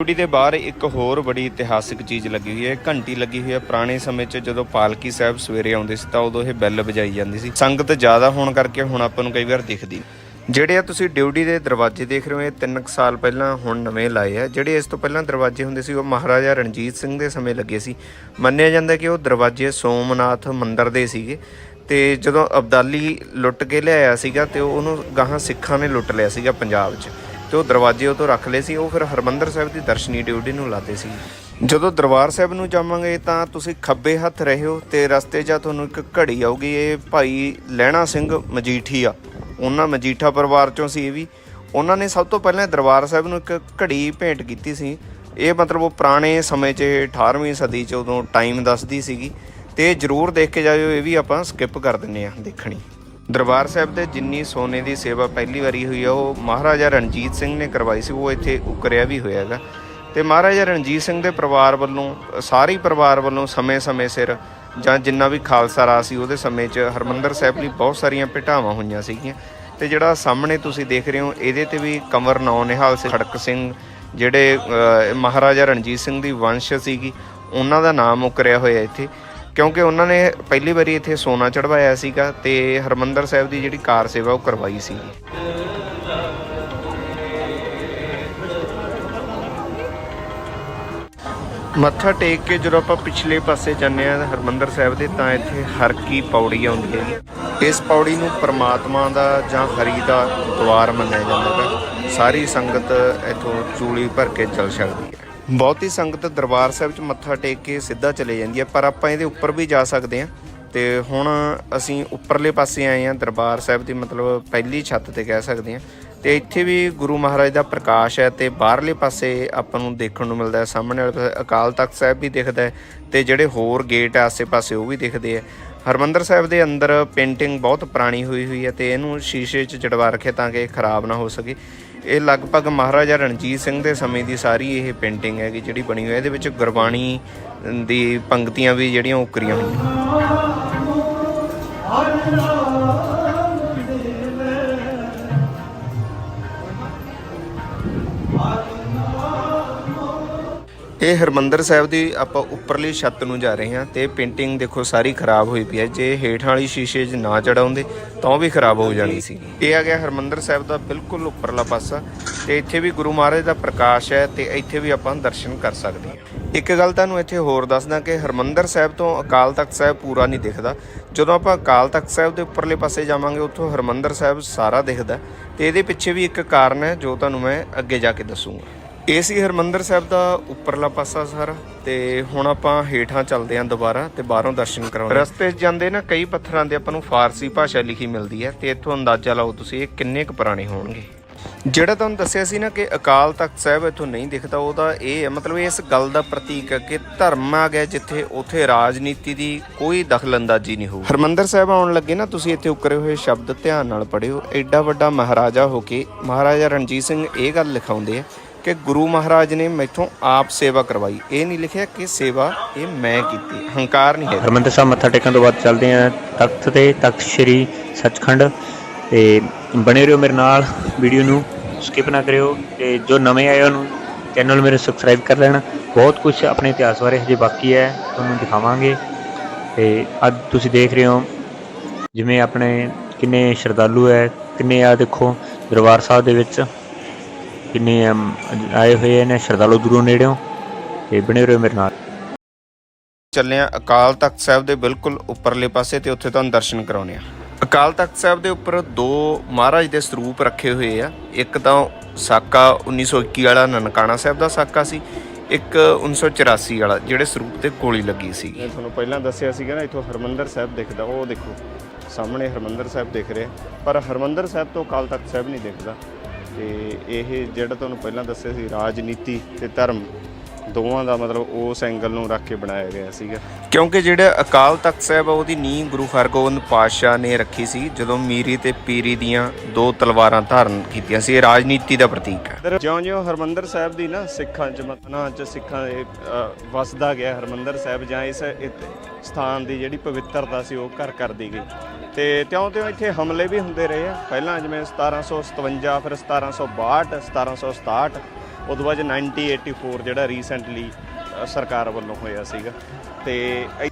ਡਿਊਟੀ ਦੇ ਬਾਹਰ ਇੱਕ ਹੋਰ ਬੜੀ ਇਤਿਹਾਸਿਕ ਚੀਜ਼ ਲੱਗੀ ਹੋਈ ਹੈ ਘੰਟੀ ਲੱਗੀ ਹੋਈ ਹੈ। ਪੁਰਾਣੇ ਸਮੇਂ 'ਚ ਜਦੋਂ ਪਾਲਕੀ ਸਾਹਿਬ ਸਵੇਰੇ ਆਉਂਦੇ ਸੀ ਤਾਂ ਉਦੋਂ ਇਹ ਬੈਲ ਵਜਾਈ ਜਾਂਦੀ ਸੀ। ਸੰਗਤ ਜ਼ਿਆਦਾ ਹੋਣ ਕਰਕੇ ਹੁਣ ਆਪਾਂ ਨੂੰ ਕਈ ਵਾਰ ਦਿਖਦੀ ਜਿਹੜੇ ਆ ਤੁਸੀਂ ਡਿਊਟੀ ਦੇ ਦਰਵਾਜ਼ੇ ਦੇਖ ਰਹੇ ਹੋ, ਇਹ 3 ਸਾਲ ਪਹਿਲਾਂ ਹੁਣ ਨਵੇਂ ਲਾਏ ਆ। ਜਿਹੜੇ ਇਸ ਤੋਂ ਪਹਿਲਾਂ ਦਰਵਾਜ਼ੇ ਹੁੰਦੇ ਸੀ, ਉਹ ਮਹਾਰਾਜਾ ਰਣਜੀਤ ਸਿੰਘ ਦੇ ਸਮੇਂ ਲੱਗੇ ਸੀ। ਮੰਨਿਆ ਜਾਂਦਾ ਕਿ ਉਹ ਦਰਵਾਜ਼ੇ ਸੋਮਨਾਥ ਮੰਦਿਰ ਦੇ ਸੀਗੇ ਤੇ ਜਦੋਂ ਅਬਦਾਲੀ ਲੁੱਟ ਕੇ ਲਿਆਇਆ ਸੀਗਾ ਤੇ ਉਹਨੂੰ ਗਾਹਾਂ ਸਿੱਖਾਂ ਨੇ ਲੁੱਟ ਲਿਆ ਸੀਗਾ ਪੰਜਾਬ 'ਚ। ਤੇ ਉਹ ਦਰਵਾਜ਼ੇ ਉਹ ਤੋਂ ਰੱਖ ਲਏ ਸੀ, ਉਹ ਫਿਰ ਹਰਮੰਦਰ ਸਾਹਿਬ ਦੀ ਦਰਸ਼ਨੀ ਡਿਊਟੀ ਨੂੰ ਲਾਤੇ ਸੀ। ਜਦੋਂ ਦਰਬਾਰ ਸਾਹਿਬ ਨੂੰ ਜਾਵਾਂਗੇ ਤਾਂ ਤੁਸੀਂ ਖੱਬੇ ਹੱਥ ਰਹਿਓ ਤੇ ਰਸਤੇ 'ਚ ਤੁਹਾਨੂੰ ਇੱਕ ਘੜੀ ਆਉਗੀ ਇਹ ਭਾਈ ਲਹਿਣਾ ਸਿੰਘ ਮਜੀਠੀਆ। ਉਹਨਾਂ ਮਜੀਠਾ ਪਰਿਵਾਰ ਚੋਂ ਸੀ ਇਹ ਵੀ। ਉਹਨਾਂ ਨੇ ਸਭ ਤੋਂ ਪਹਿਲਾਂ ਦਰਬਾਰ ਸਾਹਿਬ ਨੂੰ ਇੱਕ ਘੜੀ ਭੇਂਟ ਕੀਤੀ ਸੀ। ਇਹ ਮਤਲਬ ਉਹ ਪੁਰਾਣੇ ਸਮੇਂ 'ਚ 18ਵੀਂ ਸਦੀ 'ਚ ਉਦੋਂ ਟਾਈਮ ਦੱਸਦੀ ਸੀਗੀ। ਤੇ ਜਰੂਰ ਦੇਖ ਕੇ ਜਾਇਓ, ਇਹ ਵੀ ਆਪਾਂ ਸਕਿਪ ਕਰ ਦਿੰਨੇ ਆ ਦੇਖਣੀ। ਦਰਬਾਰ ਸਾਹਿਬ ਦੇ ਜਿੰਨੀ ਸੋਨੇ ਦੀ ਸੇਵਾ ਪਹਿਲੀ ਵਾਰੀ ਹੋਈ ਆ, ਉਹ ਮਹਾਰਾਜਾ ਰਣਜੀਤ ਸਿੰਘ ਨੇ ਕਰਵਾਈ ਸੀ, ਉਹ ਇੱਥੇ ਉਕਰਿਆ ਵੀ ਹੋਇਆ ਹੈਗਾ। ਤੇ ਮਹਾਰਾਜਾ ਰਣਜੀਤ ਸਿੰਘ ਦੇ ਪਰਿਵਾਰ ਵੱਲੋਂ, ਸਾਰੇ ਪਰਿਵਾਰ ਵੱਲੋਂ ਸਮੇਂ-ਸਮੇਂ ਸਿਰ ਜਾਂ ਜਿੰਨਾ ਵੀ ਖਾਲਸਾ ਰਾਜ ਸੀ ਉਹਦੇ ਸਮੇਂ 'ਚ ਹਰਮੰਦਰ ਸਾਹਿਬ ਲਈ ਬਹੁਤ ਸਾਰੀਆਂ ਭੇਟਾਵਾਂ ਹੋਈਆਂ ਸੀਗੀਆਂ। ਤੇ ਜਿਹੜਾ ਸਾਹਮਣੇ ਤੁਸੀਂ ਦੇਖ ਰਹੇ ਹੋ, ਇਹਦੇ ਤੇ ਵੀ ਕੰਵਰ ਨੌ ਨਿਹਾਲ ਸਿੰਘ ਖੜਕ ਸਿੰਘ ਜਿਹੜੇ ਮਹਾਰਾਜਾ ਰਣਜੀਤ ਸਿੰਘ ਦੀ ਵੰਸ਼ ਸੀਗੀ, ਉਹਨਾਂ ਦਾ ਨਾਮ ਉਕਰਿਆ ਹੋਇਆ ਇੱਥੇ। ਕਿਉਂਕਿ ਉਹਨਾਂ ਨੇ ਪਹਿਲੀ ਵਾਰੀ ਇੱਥੇ ਸੋਨਾ ਚੜਵਾਇਆ ਸੀਗਾ ਤੇ ਹਰਮੰਦਰ ਸਾਹਿਬ ਦੀ ਜਿਹੜੀ ਕਾਰ ਸੇਵਾ ਉਹ ਕਰਵਾਈ ਸੀ ਮੱਥਾ ਟੇਕ ਕੇ ਜਦੋਂ ਆਪਾਂ ਪਿਛਲੇ ਪਾਸੇ ਜਾਂਦੇ ਆ ਹਰਮੰਦਰ ਸਾਹਿਬ ਦੇ, ਤਾਂ ਇੱਥੇ ਹਰ ਕੀ ਪੌੜੀ ਆਉਂਦੀ ਹੈ ਇਸ ਪੌੜੀ ਨੂੰ ਪ੍ਰਮਾਤਮਾ ਦਾ ਜਾਂ ਹਰੀ ਦਾ ਦਵਾਰ ਮੰਨਿਆ ਜਾਂਦਾ ਹੈ। ਸਾਰੀ ਸੰਗਤ ਇੱਥੋਂ ਚੂਲੀ ਭਰ ਕੇ ਚੱਲ ਸਕਦੀ ਹੈ। ਬਹੁਤੀ ਸੰਗਤ ਦਰਬਾਰ ਸਾਹਿਬ 'ਚ ਮੱਥਾ ਟੇਕ ਕੇ ਸਿੱਧਾ ਚਲੇ ਜਾਂਦੀ ਹੈ, ਪਰ ਆਪਾਂ ਇਹਦੇ ਉੱਪਰ ਵੀ ਜਾ ਸਕਦੇ ਹਾਂ। ਤੇ ਹੁਣ ਅਸੀਂ ਉੱਪਰਲੇ ਪਾਸੇ ਆਏ ਹਾਂ, ਦਰਬਾਰ ਸਾਹਿਬ ਦੀ ਮਤਲਬ ਪਹਿਲੀ ਛੱਤ ਤੇ ਕਹਿ ਸਕਦੇ ਹਾਂ। ਤੇ ਇੱਥੇ ਵੀ ਗੁਰੂ ਮਹਾਰਾਜ ਦਾ ਪ੍ਰਕਾਸ਼ ਹੈ ਤੇ ਬਾਹਰਲੇ ਪਾਸੇ ਆਪਾਂ ਨੂੰ ਦੇਖਣ ਨੂੰ ਮਿਲਦਾ ਹੈ। ਸਾਹਮਣੇ ਵਾਲੇ ਅਕਾਲ ਤਖਤ ਸਾਹਿਬ ਵੀ ਦਿਖਦਾ ਹੈ ਤੇ ਜਿਹੜੇ ਹੋਰ ਗੇਟ ਆ ਆਸੇ-ਪਾਸੇ ਉਹ ਵੀ ਦਿਖਦੇ ਆ ਹਰਮੰਦਰ ਸਾਹਿਬ ਦੇ ਅੰਦਰ ਪੇਂਟਿੰਗ ਬਹੁਤ ਪੁਰਾਣੀ ਹੋਈ ਹੋਈ ਹੈ ਤੇ ਇਹਨੂੰ ਸ਼ੀਸ਼ੇ 'ਚ ਜੜਵਾ ਰੱਖਿਆ ਤਾਂ ਕਿ ਇਹ ਖਰਾਬ ਨਾ ਹੋ ਸਕੇ। ਇਹ ਲਗਭਗ ਮਹਾਰਾਜਾ ਰਣਜੀਤ ਸਿੰਘ ਦੇ ਸਮੇਂ ਦੀ ਸਾਰੀ ਇਹ ਪੇਂਟਿੰਗ ਹੈਗੀ ਜਿਹੜੀ ਬਣੀ ਹੋਈ ਹੈ। ਇਹਦੇ ਵਿੱਚ ਗੁਰਬਾਣੀ ਦੀ ਪੰਕਤੀਆਂ ਵੀ ਜਿਹੜੀਆਂ ਉਕਰੀਆਂ ਹੋਈਆਂ। ਇਹ ਹਰਮੰਦਰ ਸਾਹਿਬ ਦੀ ਆਪਾਂ ਉੱਪਰਲੀ ਛੱਤ ਨੂੰ ਜਾ ਰਹੇ ਹਾਂ ਤੇ ਪੇਂਟਿੰਗ ਦੇਖੋ ਸਾਰੀ ਖਰਾਬ ਹੋਈ ਪਈ ਹੈ। ਜੇ ਹੇਠਾਂ ਵਾਲੀ ਸ਼ੀਸ਼ੇ 'ਚ ਨਾ ਚੜਾਉਂਦੇ ਤਾਂ ਉਹ ਵੀ ਖਰਾਬ ਹੋ ਜਾਣੀ ਸੀ। ਇਹ ਆ ਗਿਆ ਹਰਮੰਦਰ ਸਾਹਿਬ ਦਾ ਬਿਲਕੁਲ ਉੱਪਰਲਾ ਪਾਸਾ ਤੇ ਇੱਥੇ ਵੀ ਗੁਰੂ ਮਹਾਰਾਜ ਦਾ ਪ੍ਰਕਾਸ਼ ਹੈ ਤੇ ਇੱਥੇ ਵੀ ਆਪਾਂ ਦਰਸ਼ਨ ਕਰ ਸਕਦੇ ਹਾਂ। ਇੱਕ ਗੱਲ ਤੁਹਾਨੂੰ ਇੱਥੇ ਹੋਰ ਦੱਸਦਾ ਕਿ ਹਰਮੰਦਰ ਸਾਹਿਬ ਤੋਂ ਅਕਾਲ ਤਖਤ ਸਾਹਿਬ ਪੂਰਾ ਨਹੀਂ ਦਿਖਦਾ। ਜਦੋਂ ਆਪਾਂ ਅਕਾਲ ਤਖਤ ਸਾਹਿਬ ਦੇ ਉੱਪਰਲੇ ਪਾਸੇ ਜਾਵਾਂਗੇ, ਉੱਥੋਂ ਹਰਮੰਦਰ ਸਾਹਿਬ ਸਾਰਾ ਦਿਖਦਾ ਤੇ ਇਹਦੇ ਪਿੱਛੇ ਵੀ ਇੱਕ ਕਾਰਨ ਹੈ ਜੋ ਤੁਹਾਨੂੰ ਮੈਂ ਅੱਗੇ ਜਾ ਕੇ ਦੱਸੂਗਾ। ਇਹ ਸੀ ਹਰਮੰਦਰ ਸਾਹਿਬ ਦਾ ਉੱਪਰਲਾ ਪਾਸਾ ਸਾਰਾ ਤੇ ਹੁਣ ਆਪਾਂ ਹੇਠਾਂ ਚੱਲਦੇ ਆਂ ਦੁਬਾਰਾ ਤੇ ਬਾਹਰੋਂ ਦਰਸ਼ਨ ਕਰਾਉਂਦੇ ਰਸਤੇ 'ਚ ਜਾਂਦੇ ਨਾ ਕਈ ਪੱਥਰਾਂ ਦੇ ਆਪਾਂ ਨੂੰ ਫਾਰਸੀ ਭਾਸ਼ਾ ਲਿਖੀ ਮਿਲਦੀ ਹੈ ਤੇ ਇੱਥੋਂ ਅੰਦਾਜ਼ਾ ਲਾਓ ਤੁਸੀਂ ਇਹ ਕਿੰਨੇ ਕੁ ਪੁਰਾਣੇ ਹੋਣਗੇ। ਜਿਹੜਾ ਤੁਹਾਨੂੰ ਦੱਸਿਆ ਸੀ ਨਾ ਕਿ ਅਕਾਲ ਤਖਤ ਸਾਹਿਬ ਇੱਥੋਂ ਨਹੀਂ ਦਿਖਦਾ ਉਹਦਾ ਇਹ ਹੈ ਮਤਲਬ ਇਸ ਗੱਲ ਦਾ ਪ੍ਰਤੀਕ ਹੈ ਕਿ ਧਰਮ ਆ ਗਿਆ ਜਿੱਥੇ ਉੱਥੇ ਰਾਜਨੀਤੀ ਦੀ ਕੋਈ ਦਖਲਅੰਦਾਜ਼ੀ ਨਹੀਂ ਹੋਊ। ਹਰਮੰਦਰ ਸਾਹਿਬ ਆਉਣ ਲੱਗੇ ਨਾ ਤੁਸੀਂ ਇੱਥੇ ਉਕਰੇ ਹੋਏ ਸ਼ਬਦ ਧਿਆਨ ਨਾਲ ਪੜਿਓ ਐਡਾ ਵੱਡਾ ਮਹਾਰਾਜਾ ਹੋ ਕੇ ਮਹਾਰਾਜਾ ਰਣਜੀਤ ਸਿੰਘ ਇਹ ਗੱਲ ਲਿਖਾਉਂਦੇ ਆ ਕਿ ਗੁਰੂ ਮਹਾਰਾਜ ਨੇ ਮੈਥੋਂ ਆਪ ਸੇਵਾ ਕਰਵਾਈ। ਇਹ ਨਹੀਂ ਲਿਖਿਆ ਕਿ ਸੇਵਾ ਇਹ ਮੈਂ ਕੀਤੀ। ਹੰਕਾਰ ਨਹੀਂ ਹੈ ਹਰਮੰਦਰ ਸਾਹਿਬ ਮੱਥਾ ਟੇਕਣ ਤੋਂ ਬਾਅਦ ਚੱਲਦੇ ਹਾਂ ਤਖਤ ਤੇ ਤਖਤ ਸ੍ਰੀ ਸੱਚਖੰਡ। ਤੇ ਬਣੇ ਰਹੋ ਮੇਰੇ ਨਾਲ ਵੀਡੀਓ ਨੂੰ ਸਕਿਪ ਨਾ ਕਰਿਓ ਤੇ ਜੋ ਨਵੇਂ ਆਏ ਉਹਨੂੰ ਚੈਨਲ ਮੇਰੇ ਸਬਸਕ੍ਰਾਈਬ ਕਰ ਲੈਣਾ। ਬਹੁਤ ਕੁਝ ਆਪਣੇ ਇਤਿਹਾਸ ਬਾਰੇ ਹਜੇ ਬਾਕੀ ਹੈ, ਤੁਹਾਨੂੰ ਦਿਖਾਵਾਂਗੇ। ਤੇ ਅੱਜ ਤੁਸੀਂ ਦੇਖ ਰਹੇ ਹੋ ਜਿਵੇਂ ਆਪਣੇ ਕਿੰਨੇ ਸ਼ਰਧਾਲੂ ਹੈ, ਕਿੰਨੇ ਆ ਦੇਖੋ ਦਰਬਾਰ ਸਾਹਿਬ ਦੇ ਵਿੱਚ। ਕਿੰਨੇ ਆਏ ਹੋਏ ਨੇ ਸ਼ਰਧਾਲੂ ਦੂਰੋਂ ਨੇੜਿਓਂ ਤੇ ਬਣੇ ਰਹੋ ਮੇਰੇ ਨਾਲ। ਚੱਲੇ ਆ ਅਕਾਲ ਤਖਤ ਸਾਹਿਬ ਦੇ ਬਿਲਕੁਲ ਉੱਪਰਲੇ ਪਾਸੇ ਤੇ ਉੱਥੇ ਤੁਹਾਨੂੰ ਦਰਸ਼ਨ ਕਰਾਉਣੇ ਆ। ਅਕਾਲ ਤਖਤ ਸਾਹਿਬ ਦੇ ਉੱਪਰ ਦੋ ਮਹਾਰਾਜ ਦੇ ਸਰੂਪ ਰੱਖੇ ਹੋਏ ਆ। ਇੱਕ ਤਾਂ ਸਾਕਾ 1921 ਵਾਲਾ ਨਨਕਾਣਾ ਸਾਹਿਬ ਦਾ ਸਾਕਾ ਸੀ ਇੱਕ 1984 ਵਾਲਾ ਜਿਹੜੇ ਸਰੂਪ ਤੇ ਗੋਲੀ ਲੱਗੀ ਸੀ। ਮੈਂ ਤੁਹਾਨੂੰ ਪਹਿਲਾਂ ਦੱਸਿਆ ਸੀਗਾ ਨਾ ਇੱਥੋਂ ਹਰਮੰਦਰ ਸਾਹਿਬ ਦਿਖਦਾ ਉਹ ਦੇਖੋ ਸਾਹਮਣੇ ਹਰਮੰਦਰ ਸਾਹਿਬ ਦਿਖ ਰਿਹਾ। ਪਰ ਹਰਮੰਦਰ ਸਾਹਿਬ ਤੋਂ ਅਕਾਲ ਤਖਤ ਸਾਹਿਬ ਨਹੀਂ ਦਿਖਦਾ। ਤੇ ਇਹ ਜਿਹੜਾ ਤੁਹਾਨੂੰ ਪਹਿਲਾਂ ਦੱਸਿਆ ਸੀ ਰਾਜਨੀਤੀ ਤੇ ਧਰਮ ਦੋਵਾਂ ਦਾ ਮਤਲਬ ਉਸ ਐਂਗਲ ਨੂੰ ਰੱਖ ਕੇ ਬਣਾਇਆ ਗਿਆ ਸੀਗਾ। ਕਿਉਂਕਿ ਜਿਹੜਾ ਅਕਾਲ ਤਖਤ ਸਾਹਿਬ ਆ ਉਹਦੀ ਨੀਂਹ ਗੁਰੂ ਹਰਗੋਬਿੰਦ ਪਾਤਸ਼ਾਹ ਨੇ ਰੱਖੀ ਸੀ ਜਦੋਂ ਮੀਰੀ ਤੇ ਪੀਰੀ ਦੀਆਂ ਦੋ ਤਲਵਾਰਾਂ ਧਾਰਨ ਕੀਤੀਆਂ ਸੀ ਇਹ ਰਾਜਨੀਤੀ ਦਾ ਪ੍ਰਤੀਕ ਹੈ। ਜਿਉਂ-ਜਿਉਂ ਹਰਮੰਦਰ ਸਾਹਿਬ ਦੀ ਨਾ ਸਿੱਖਾਂ ਚ ਮਤਨਾ ਚ ਸਿੱਖਾਂ ਦੇ ਵਸਦਾ ਗਿਆ ਹਰਮੰਦਰ ਸਾਹਿਬ ਜਾਂ ਇਸ ਸਥਾਨ ਦੀ ਜਿਹੜੀ ਪਵਿੱਤਰਤਾ ਸੀ ਉਹ ਘਰ ਕਰਦੀ ਗਈ। ਤੇ ਤਿਉਂ-ਤਿਉਂ ਇੱਥੇ ਹਮਲੇ ਵੀ ਹੁੰਦੇ ਰਹੇ ਆ। ਪਹਿਲਾਂ ਜਿਵੇਂ 1757 ਫਿਰ 1762 1767 ਉਦੋਂ ਬਾਅਦ 1984 ਜਿਹੜਾ ਰੀਸੈਂਟਲੀ ਸਰਕਾਰ ਵੱਲੋਂ ਹੋਇਆ ਸੀਗਾ। ਤੇ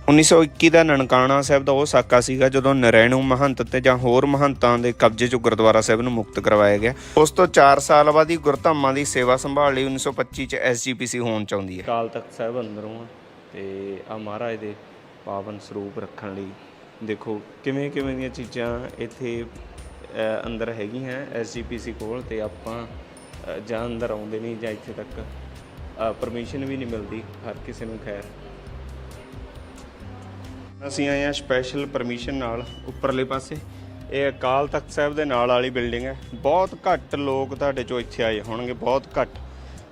1921 ਦਾ ਨਨਕਾਣਾ ਸਾਹਿਬ ਦਾ ਉਹ ਸਾਕਾ ਸੀਗਾ ਜਦੋਂ ਨਰੈਣੂ ਮਹੰਤ ਤੇ ਜਾਂ ਹੋਰ ਮਹੰਤਾਂ ਦੇ ਕਬਜ਼ੇ ਚੋਂ ਗੁਰਦੁਆਰਾ ਸਾਹਿਬ ਨੂੰ ਮੁਕਤ ਕਰਵਾਇਆ ਗਿਆ। ਉਸ ਤੋਂ 4 ਸਾਲ ਬਾਅਦ ਹੀ ਗੁਰਧਾਮਾਂ ਦੀ ਸੇਵਾ ਸੰਭਾਲ ਲਈ 1925 ਚ ਐਸਜੀਪੀਸੀ ਹੋਣ ਚਾਹੁੰਦੀ ਹੈ। ਕਾਲ ਤਖਤ ਸਾਹਿਬ ਅੰਦਰੋਂ ਆ ਤੇ ਆ ਮਹਾਰਾਜ ਦੇ ਪਾਵਨ ਸਰੂਪ ਰੱਖਣ ਲਈ। ਦੇਖੋ ਕਿਵੇਂ ਕਿਵੇਂ ਦੀਆਂ ਚੀਜ਼ਾਂ ਇੱਥੇ ਅੰਦਰ ਹੈਗੀਆਂ ਐਸਜੀਪੀਸੀ ਕੋਲ ਤੇ ਆਪਾਂ ਜਾਂ ਅੰਦਰ ਆਉਂਦੇ ਨਹੀਂ ਜਾਂ ਇੱਥੇ ਤੱਕ ਪਰਮਿਸ਼ਨ ਵੀ ਨਹੀਂ ਮਿਲਦੀ ਹਰ ਕਿਸੇ ਨੂੰ ਖੈਰ। ਅਸੀਂ ਆਏ ਆ ਸਪੈਸ਼ਲ ਪਰਮਿਸ਼ਨ ਨਾਲ ਉੱਪਰਲੇ ਪਾਸੇ। ਇਹ ਅਕਾਲ ਤਖਤ ਸਾਹਿਬ ਦੇ ਨਾਲ ਵਾਲੀ ਬਿਲਡਿੰਗ ਹੈ। ਬਹੁਤ ਘੱਟ ਲੋਕ ਤੁਹਾਡੇ ਚੋਂ ਇੱਥੇ ਆਏ ਹੋਣਗੇ, ਬਹੁਤ ਘੱਟ।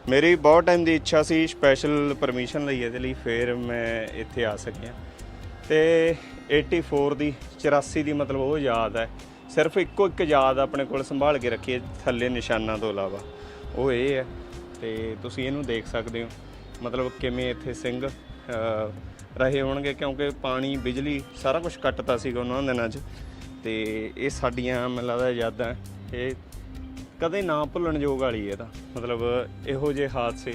ਮੇਰੀ ਬਹੁਤ ਟਾਈਮ ਦੀ ਇੱਛਾ ਸੀ ਸਪੈਸ਼ਲ ਪਰਮਿਸ਼ਨ ਲਈ, ਇਹਦੇ ਲਈ ਫਿਰ ਮੈਂ ਇੱਥੇ ਆ ਸਕਿਆ। ਤੇ 84 ਦੀ 84 ਦੀ ਮਤਲਬ ਉਹ ਯਾਦ ਹੈ। ਸਿਰਫ ਇੱਕੋ ਇੱਕ ਯਾਦ ਆਪਣੇ ਕੋਲ ਸੰਭਾਲ ਕੇ ਰੱਖੀਏ ਥੱਲੇ ਨਿਸ਼ਾਨਾਂ ਤੋਂ ਇਲਾਵਾ। ਉਹ ਇਹ ਹੈ, ਤੇ ਤੁਸੀਂ ਇਹਨੂੰ ਦੇਖ ਸਕਦੇ ਹੋ। ਮਤਲਬ ਕਿਵੇਂ ਇੱਥੇ ਸਿੰਘ ਰਹੇ ਹੋਣਗੇ, ਕਿਉਂਕਿ ਪਾਣੀ, ਬਿਜਲੀ ਸਾਰਾ ਕੁਝ ਕੱਟਤਾ ਸੀਗਾ ਉਹਨਾਂ ਦਿਨਾਂ 'ਚ। ਤੇ ਇਹ ਸਾਡੀਆਂ, ਮੈਨੂੰ ਲੱਗਦਾ, ਯਾਦਾਂ। ਇਹ ਕਦੇ ਨਾ ਭੁੱਲਣ ਯੋਗ ਵਾਲੀ ਹੈ ਤਾਂ। ਮਤਲਬ ਇਹੋ ਜਿਹੇ ਹਾਦਸੇ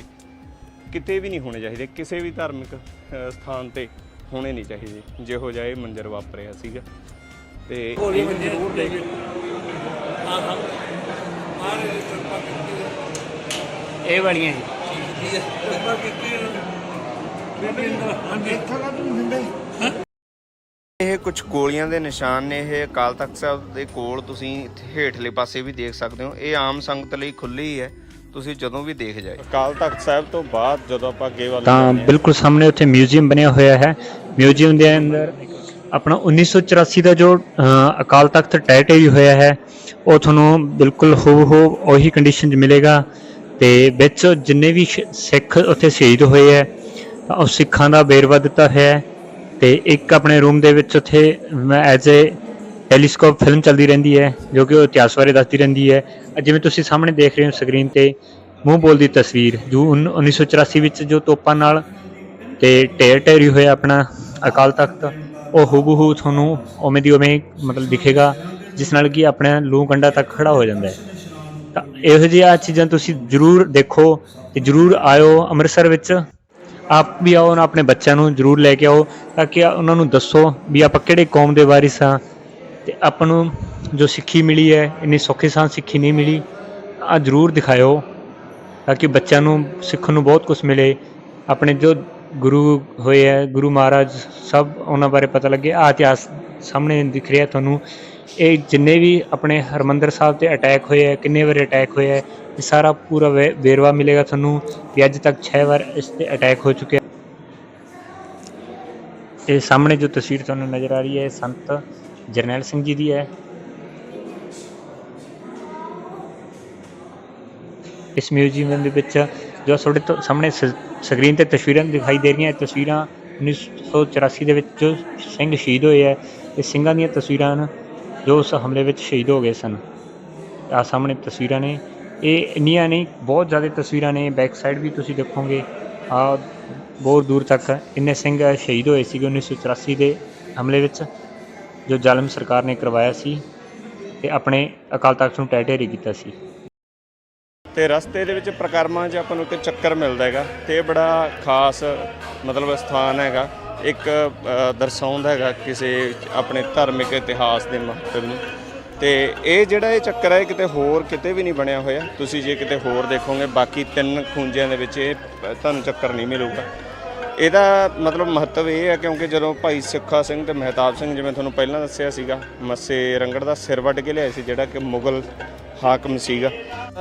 ਕਿਤੇ ਵੀ ਨਹੀਂ ਹੋਣੇ ਚਾਹੀਦੇ। ਕਿਸੇ ਵੀ ਧਾਰਮਿਕ ਸਥਾਨ ਤੇ ਹੋਣੇ ਨਹੀਂ ਚਾਹੀਦੇ। ਜਿਹੋ ਜਿਹਾ ਇਹ ਮੰਜ਼ਰ ਵਾਪਰਿਆ ਸੀਗਾ। ਤੇ ਇਹ ਵਾਲੀਆਂ ਜੀ। ਇਹ ਕੁਝ ਗੋਲੀਆਂ ਦੇ ਨਿਸ਼ਾਨ ਨੇ ਇਹ ਅਕਾਲ ਤਖਤ ਸਾਹਿਬ ਦੇ ਕੋਲ ਤੁਸੀਂ ਇੱਥੇ ਹੇਠਲੇ ਪਾਸੇ ਵੀ ਦੇਖ ਸਕਦੇ ਹੋ। ਇਹ ਆਮ ਸੰਗਤ ਲਈ ਖੁੱਲੀ ਹੈ ਤੁਸੀਂ ਜਦੋਂ ਵੀ ਦੇਖ ਜਾਏ ਅਕਾਲ ਤਖਤ ਸਾਹਿਬ ਤੋਂ ਬਾਅਦ ਜਦੋਂ ਆਪਾਂ ਅੱਗੇ ਵੱਲ ਤਾਂ ਬਿਲਕੁਲ ਸਾਹਮਣੇ ਉੱਥੇ ਮਿਊਜ਼ੀਅਮ ਬਣਿਆ ਹੋਇਆ ਹੈ। ਮਿਊਜ਼ੀਅਮ ਦੇ ਅੰਦਰ ਆਪਣਾ 1984 ਦਾ ਜੋ ਅਕਾਲ ਤਖਤ ਟੈਟੇਰੀ ਹੋਇਆ ਹੈ, ਉਹ ਤੁਹਾਨੂੰ ਬਿਲਕੁਲ ਹੂ ਹੂ ਉਹੀ ਕੰਡੀਸ਼ਨ 'ਚ ਮਿਲੇਗਾ ਤੇ ਵਿੱਚ ਜਿੰਨੇ ਵੀ ਸਿੱਖ ਉੱਥੇ ਸ਼ਹੀਦ ਹੋਏ ਹੈ ਉਹ ਸਿੱਖਾਂ ਦਾ ਵੇਰਵਾ ਦਿੱਤਾ ਹੋਇਆ ਹੈ ਤੇ ਇੱਕ ਆਪਣੇ ਰੂਮ ਦੇ ਵਿੱਚ ਉੱਥੇ ਐਜ਼ ਅ ਟੈਲੀਸਕੋਪ ਫਿਲਮ ਚੱਲਦੀ ਰਹਿੰਦੀ ਹੈ, ਜੋ ਕਿ ਉਹ ਇਤਿਹਾਸ ਬਾਰੇ ਦੱਸਦੀ ਰਹਿੰਦੀ ਹੈ। ਜਿਵੇਂ ਤੁਸੀਂ ਸਾਹਮਣੇ ਦੇਖ ਰਹੇ ਹੋ ਸਕਰੀਨ ਤੇ, ਮੂੰਹ ਬੋਲ ਦੀ ਤਸਵੀਰ, ਜੋ ਉਨ- 1984 ਵਿੱਚ ਜੋ ਤੋਪਾਂ ਨਾਲ ਤੇ ਟੇਰ ਢੇਰੀ ਹੋਇਆ ਆਪਣਾ ਅਕਾਲ ਤਖਤ ਉਹ ਹੂਬਹੂ ਤੁਹਾਨੂੰ ਉਵੇਂ ਦੀ ਉਵੇਂ ਮਤਲਬ ਦਿਖੇਗਾ, ਜਿਸ ਨਾਲ ਕਿ ਆਪਣਾ ਲੂ ਕੰਡਾ ਤੱਕ ਖੜਾ ਹੋ ਜਾਂਦਾ ਹੈ। ਤਾਂ ਇਹੋ ਜਿਹੀਆਂ ਚੀਜ਼ਾਂ ਤੁਸੀਂ ਜ਼ਰੂਰ ਦੇਖੋ ਤੇ ਜ਼ਰੂਰ ਆਇਓ ਅੰਮ੍ਰਿਤਸਰ ਵਿੱਚ। ਆਪ ਵੀ ਆਓ ਨਾ ਆਪਣੇ ਬੱਚਿਆਂ ਨੂੰ ਜ਼ਰੂਰ ਲੈ ਕੇ ਆਓ, ਤਾਂ ਕਿ ਉਹਨਾਂ ਨੂੰ ਦੱਸੋ ਵੀ ਆਪਾਂ ਕਿਹੜੇ ਕੌਮ ਦੇ ਵਾਰਿਸ ਹਾਂ। ਤੇ ਆਪਾਂ ਨੂੰ ਜੋ ਸਿੱਖੀ ਮਿਲੀ ਹੈ, ਇੰਨੀ ਸੌਖੇ ਸਾਂ ਸਿੱਖੀ ਨਹੀਂ ਮਿਲੀ ਆ ਜ਼ਰੂਰ ਦਿਖਾਇਓ, ਤਾਂ ਕਿ ਬੱਚਿਆਂ ਨੂੰ ਸਿੱਖਣ ਨੂੰ ਬਹੁਤ ਕੁਝ ਮਿਲੇ। ਆਪਣੇ ਜੋ ਗੁਰੂ ਹੋਏ ਹੈ ਗੁਰੂ ਮਹਾਰਾਜ ਸਭ ਉਹਨਾਂ ਬਾਰੇ ਪਤਾ ਲੱਗੇ। ਆ ਇਤਿਹਾਸ ਸਾਹਮਣੇ ਦਿਖ ਰਿਹਾ ਤੁਹਾਨੂੰ। ਇਹ ਜਿੰਨੇ ਵੀ ਆਪਣੇ ਹਰਮੰਦਰ ਸਾਹਿਬ ਤੇ ਅਟੈਕ ਹੋਏ ਹੈ ਕਿੰਨੇ ਵਾਰ ਅਟੈਕ ਹੋਏ ਹੈ ਇਹ ਸਾਰਾ ਪੂਰਾ ਵੇ- ਵੇਰਵਾ ਮਿਲੇਗਾ ਤੁਹਾਨੂੰ। ਵੀ ਅੱਜ ਤੱਕ 6 ਵਾਰ ਇਸ ਤੇ ਅਟੈਕ ਹੋ ਚੁੱਕਿਆ। ਇਹ ਸਾਹਮਣੇ ਜੋ ਤਸਵੀਰ ਤੁਹਾਨੂੰ ਨਜ਼ਰ ਆ ਰਹੀ ਹੈ ਸੰਤ ਜਰਨੈਲ ਸਿੰਘ ਜੀ ਦੀ ਹੈ। ਇਸ ਮਿਊਜ਼ੀਅਮ ਦੇ ਵਿੱਚ ਜੋ ਤੁਹਾਡੇ ਤੋਂ ਸਾਹਮਣੇ ਸਕਰੀਨ ਤੇ ਤਸਵੀਰਾਂ ਦਿਖਾਈ ਦੇ ਰਹੀਆਂ, ਇਹ ਤਸਵੀਰਾਂ 1984 ਦੇ ਵਿੱਚ ਜੋ ਸਿੰਘ ਸ਼ਹੀਦ ਹੋਏ ਹੈ ਇਹ ਸਿੰਘਾਂ ਦੀਆਂ ਤਸਵੀਰਾਂ ਹਨ, ਜੋ ਉਸ ਹਮਲੇ ਵਿੱਚ ਸ਼ਹੀਦ ਹੋ ਗਏ ਸਨ। ਆ ਸਾਹਮਣੇ ਤਸਵੀਰਾਂ ਨੇ, ਇਹ ਇੰਨੀਆਂ ਨਹੀਂ, ਬਹੁਤ ਜ਼ਿਆਦਾ ਤਸਵੀਰਾਂ ਨੇ, ਬੈਕ ਸਾਈਡ ਵੀ ਤੁਸੀਂ ਦੇਖੋਗੇ ਆ ਬਹੁਤ ਦੂਰ ਤੱਕ ਇੰਨੇ ਸਿੰਘ ਸ਼ਹੀਦ ਹੋਏ ਸੀਗੇ 1984 ਦੇ ਹਮਲੇ ਵਿੱਚ, ਜੋ ਜ਼ਾਲਮ ਸਰਕਾਰ ਨੇ ਕਰਵਾਇਆ ਸੀ ਤੇ ਆਪਣੇ ਅਕਾਲ ਤਖਤ ਨੂੰ ਟੈਟੇਰੀ ਕੀਤਾ ਸੀ। ਤੇ ਰਸਤੇ ਦੇ ਵਿੱਚ ਪ੍ਰਕਰਮਾਂ 'ਚ ਆਪਾਂ ਨੂੰ ਇੱਕ ਚੱਕਰ ਮਿਲਦਾ ਹੈਗਾ ਤੇ ਇਹ ਬੜਾ ਖਾਸ ਮਤਲਬ ਸਥਾਨ ਹੈਗਾ, ਇੱਕ ਦਰਸਾਉਂਦਾ ਹੈਗਾ ਕਿਸੇ ਆਪਣੇ ਧਾਰਮਿਕ ਇਤਿਹਾਸ ਦੇ ਮਹੱਤਵ ਨੂੰ। ਤੇ ਇਹ ਜਿਹੜਾ ਇਹ ਚੱਕਰ ਹੈ, ਇਹ ਕਿਤੇ ਹੋਰ ਕਿਤੇ ਵੀ ਨਹੀਂ ਬਣਿਆ ਹੋਇਆ। ਤੁਸੀਂ ਜੇ ਕਿਤੇ ਹੋਰ ਦੇਖੋਗੇ, ਬਾਕੀ ਤਿੰਨ ਖੂੰਜਿਆਂ ਦੇ ਵਿੱਚ ਇਹ ਤੁਹਾਨੂੰ ਚੱਕਰ ਨਹੀਂ ਮਿਲੂਗਾ। ਇਹਦਾ ਮਤਲਬ ਮਹੱਤਵ ਇਹ ਹੈ ਕਿਉਂਕਿ ਜਦੋਂ ਭਾਈ ਸਿੱਖਾ ਸਿੰਘ ਤੇ ਮਹਿਤਾਬ ਸਿੰਘ ਜਿਵੇਂ ਤੁਹਾਨੂੰ ਪਹਿਲਾਂ ਦੱਸਿਆ ਸੀਗਾ ਮੱਸੇ ਰੰਗੜ ਦਾ ਸਿਰ ਵੱਢ ਕੇ ਲਿਆਏ ਸੀ ਜਿਹੜਾ ਕਿ ਮੁਗਲ ਹਾਕਮ ਸੀਗਾ।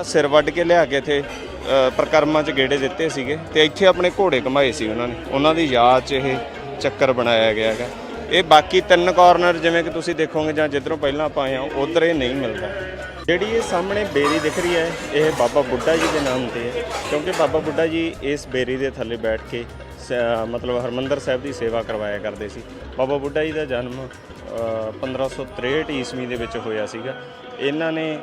ਸਿਰ ਵੱਢ ਕੇ ਲਿਆ ਕੇ ਇੱਥੇ ਅ, ਪ੍ਰਕਰਮਾਂ 'ਚ ਗੇੜੇ ਦਿੱਤੇ ਸੀਗੇ ਤੇ ਇੱਥੇ ਆਪਣੇ ਘੋੜੇ ਘਮਾਏ ਸੀ ਉਹਨਾਂ ਨੇ। ਉਹਨਾਂ ਦੀ ਯਾਦ 'ਚ ਇਹ ਚੱਕਰ ਬਣਾਇਆ ਗਿਆ ਹੈਗਾ। ਇਹ ਬਾਕੀ ਤਿੰਨ ਕਾਰਨਰ ਜਿਵੇਂ ਕਿ ਤੁਸੀਂ ਦੇਖੋਗੇ ਜਾਂ ਜਿੱਧਰੋਂ ਪਹਿਲਾਂ ਆਪਾਂ ਆਏ ਹਾਂ ਉਧਰ ਇਹ ਨਹੀਂ ਮਿਲਦਾ। ਜਿਹੜੀ ਇਹ ਸਾਹਮਣੇ ਬੇਰੀ ਦਿਖ ਰਹੀ ਹੈ ਇਹ ਬਾਬਾ ਬੁੱਢਾ ਜੀ ਦੇ ਨਾਮ ਤੇ ਹੈ। ਕਿਉਂਕਿ ਬਾਬਾ ਬੁੱਢਾ ਜੀ ਇਸ ਬੇਰੀ ਦੇ ਥੱਲੇ ਬੈਠ ਕੇ ਮਤਲਬ ਹਰਮੰਦਰ ਸਾਹਿਬ ਦੀ ਸੇਵਾ ਕਰਵਾਇਆ ਕਰਦੇ ਸੀ। ਬਾਬਾ ਬੁੱਢਾ ਜੀ ਦਾ ਜਨਮ ਅ, 1563 ਈਸਵੀ ਦੇ ਵਿੱਚ ਹੋਇਆ ਸੀਗਾ। ਇਹਨਾਂ ਨੇ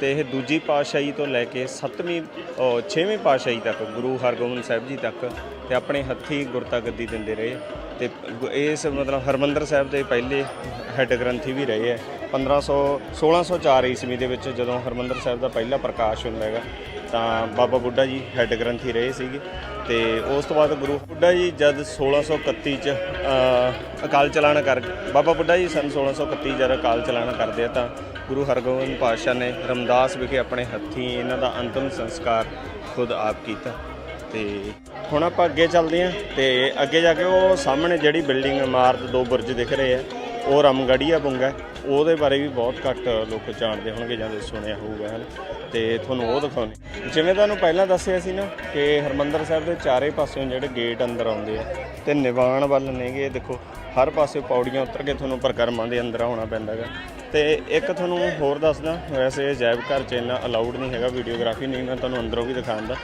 ਤੇ ਇਹ ਦੂਜੀ ਪਾਤਸ਼ਾਹੀ ਤੋਂ ਲੈ ਕੇ 7ਵੀਂ 6ਵੀਂ ਪਾਤਸ਼ਾਹੀ ਤੱਕ ਗੁਰੂ ਹਰਗੋਬਿੰਦ ਸਾਹਿਬ ਜੀ ਤੱਕ ਤੇ ਆਪਣੇ ਹੱਥੀ ਗੁਰਤਾ ਗੱਦੀ ਦਿੰਦੇ ਰਹੇ। ਤੇ ਗ- ਇਸ ਮਤਲਬ ਹਰਮੰਦਰ ਸਾਹਿਬ ਦੇ ਪਹਿਲੇ ਹੈੱਡ ਗ੍ਰੰਥੀ ਵੀ ਰਹੇ ਹੈ। 1500 1604 ਈਸਵੀ ਦੇ ਵਿੱਚ ਜਦੋਂ ਹਰਮੰਦਰ ਸਾਹਿਬ ਦਾ ਪਹਿਲਾ ਪ੍ਰਕਾਸ਼ ਹੁੰਦਾ ਹੈਗਾ ਤਾਂ ਬਾਬਾ ਬੁੱਢਾ ਜੀ ਹੈੱਡ ਗ੍ਰੰਥੀ ਰਹੇ ਸੀਗੇ ਤੇ ਉਸ ਤੋਂ ਬਾਅਦ ਗੁਰੂ ਬੁੱਢਾ ਜੀ ਜਦ 1631 ਚ ਅਕਾਲ ਚਲਾਣਾ ਕਰ, ਬਾਬਾ ਬੁੱਢਾ ਜੀ ਸਨ 1631 ਜਦ ਅਕਾਲ ਚਲਾਣਾ ਕਰਦੇ ਆ ਤਾਂ ਗੁਰੂ ਹਰਗੋਬਿੰਦ ਪਾਤਸ਼ਾਹ ਨੇ ਰਮਦਾਸ ਵਿਖੇ ਆਪਣੇ ਹੱਥੀਂ ਇਹਨਾਂ ਦਾ ਅੰਤਮ ਸੰਸਕਾਰ ਖੁਦ ਆਪ ਕੀਤਾ ਤੇ ਹੁਣ ਆਪਾਂ ਅੱਗੇ ਚੱਲਦੇ ਹਾਂ ਤੇ ਅੱਗੇ ਜਾ ਕੇ ਉਹ ਸਾਹਮਣੇ ਜਿਹੜੀ ਬਿਲਡਿੰਗ ਇਮਾਰਤ ਦੋ ਬੁਰਜ ਦਿਖ ਰਹੇ ਆ ਉਹ ਰਮਗੜੀਆ ਬੁੰਗਾ ਉਹਦੇ ਬਾਰੇ ਵੀ ਬਹੁਤ ਘੱਟ ਲੋਕ ਜਾਣਦੇ ਹੋਣਗੇ ਜਾਂ ਸੁਣਿਆ ਹੋਊਗਾ ਹਨ ਤੇ ਤੁਹਾਨੂੰ ਉਹ ਦਿਖਾਉਂਦੇ ਜਿਵੇਂ ਤੁਹਾਨੂੰ ਪਹਿਲਾਂ ਦੱਸਿਆ ਸੀ ਨਾ ਕਿ ਹਰਮੰਦਰ ਸਾਹਿਬ ਦੇ ਚਾਰੇ ਪਾਸਿਓਂ ਜਿਹੜੇ ਗੇਟ ਅੰਦਰ ਆਉਂਦੇ ਆ, ਤੇ ਨਿਵਾਣ ਵੱਲ ਨੇਗੇ ਦੇਖੋ, ਹਰ ਪਾਸੇ ਪੌੜੀਆਂ ਉਤਰ ਕੇ ਤੁਹਾਨੂੰ ਪ੍ਰਕਰਮਾਂ ਦੇ ਅੰਦਰ ਆਉਣਾ ਪੈਂਦਾ ਹੈਗਾ। ਤੇ ਇੱਕ ਤੁਹਾਨੂੰ ਹੋਰ ਦੱਸਦਾ, ਵੈਸੇ ਅਜਾਇਬ ਘਰ ਚ ਇੰਨਾ ਅਲਾਉਡ ਨਹੀਂ ਹੈਗਾ ਵੀਡੀਓਗ੍ਰਾਫੀ ਨਹੀਂ, ਮੈਂ ਤੁਹਾਨੂੰ ਅੰਦਰੋਂ ਵੀ ਦਿਖਾਉਂਦਾ।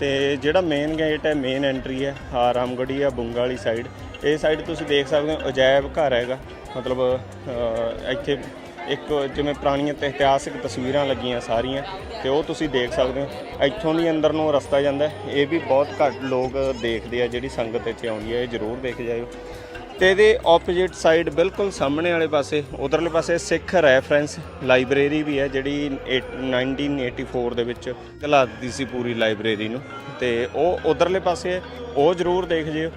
ਤੇ ਜਿਹੜਾ ਮੇਨ ਗੇਟ ਹੈ ਮੇਨ ਐਂਟਰੀ ਹੈ ਆ ਰਾਮਗੜੀ ਆ ਬੁੰਗਾ ਵਾਲੀ ਸਾਈਡ ਇਹ ਸਾਈਡ ਤੁਸੀਂ ਦੇਖ ਸਕਦੇ ਹੋ, ਅਜਾਇਬ ਘਰ ਹੈਗਾ। ਮਤਲਬ ਇੱਥੇ ਇੱਕ ਜਿਵੇਂ ਪੁਰਾਣੀਆਂ ਤੇ ਇਤਿਹਾਸਿਕ ਤਸਵੀਰਾਂ ਲੱਗੀਆਂ ਸਾਰੀਆਂ, ਤੇ ਉਹ ਤੁਸੀਂ ਦੇਖ ਸਕਦੇ ਹੋ। ਇੱਥੋਂ ਦੀ ਅੰਦਰ ਨੂੰ ਰਸਤਾ ਜਾਂਦਾ ਇਹ ਵੀ ਬਹੁਤ ਘੱਟ ਲੋਕ ਦੇਖਦੇ ਆ, ਜਿਹੜੀ ਸੰਗਤ ਇੱਥੇ ਆਉਂਦੀ ਹੈ, ਇਹ ਜ਼ਰੂਰ ਦੇਖ ਜਾਇਓ। ਤੇ ਇਹਦੇ ਆਪੋਜੀਟ ਸਾਈਡ ਬਿਲਕੁਲ ਸਾਹਮਣੇ ਵਾਲੇ ਪਾਸੇ, ਉਧਰਲੇ ਪਾਸੇ ਸਿੱਖ ਰੈਫਰੈਂਸ ਲਾਇਬ੍ਰੇਰੀ ਵੀ ਹੈ, ਜਿਹੜੀ ਏਟ- 1984 ਦੇ ਵਿੱਚ ਘਲਾ ਦਿੱਤੀ ਸੀ ਪੂਰੀ ਲਾਇਬ੍ਰੇਰੀ ਨੂੰ। ਤੇ ਉਹ ਉਧਰਲੇ ਪਾਸੇ ਉਹ ਜ਼ਰੂਰ ਦੇਖ ਜਿਓ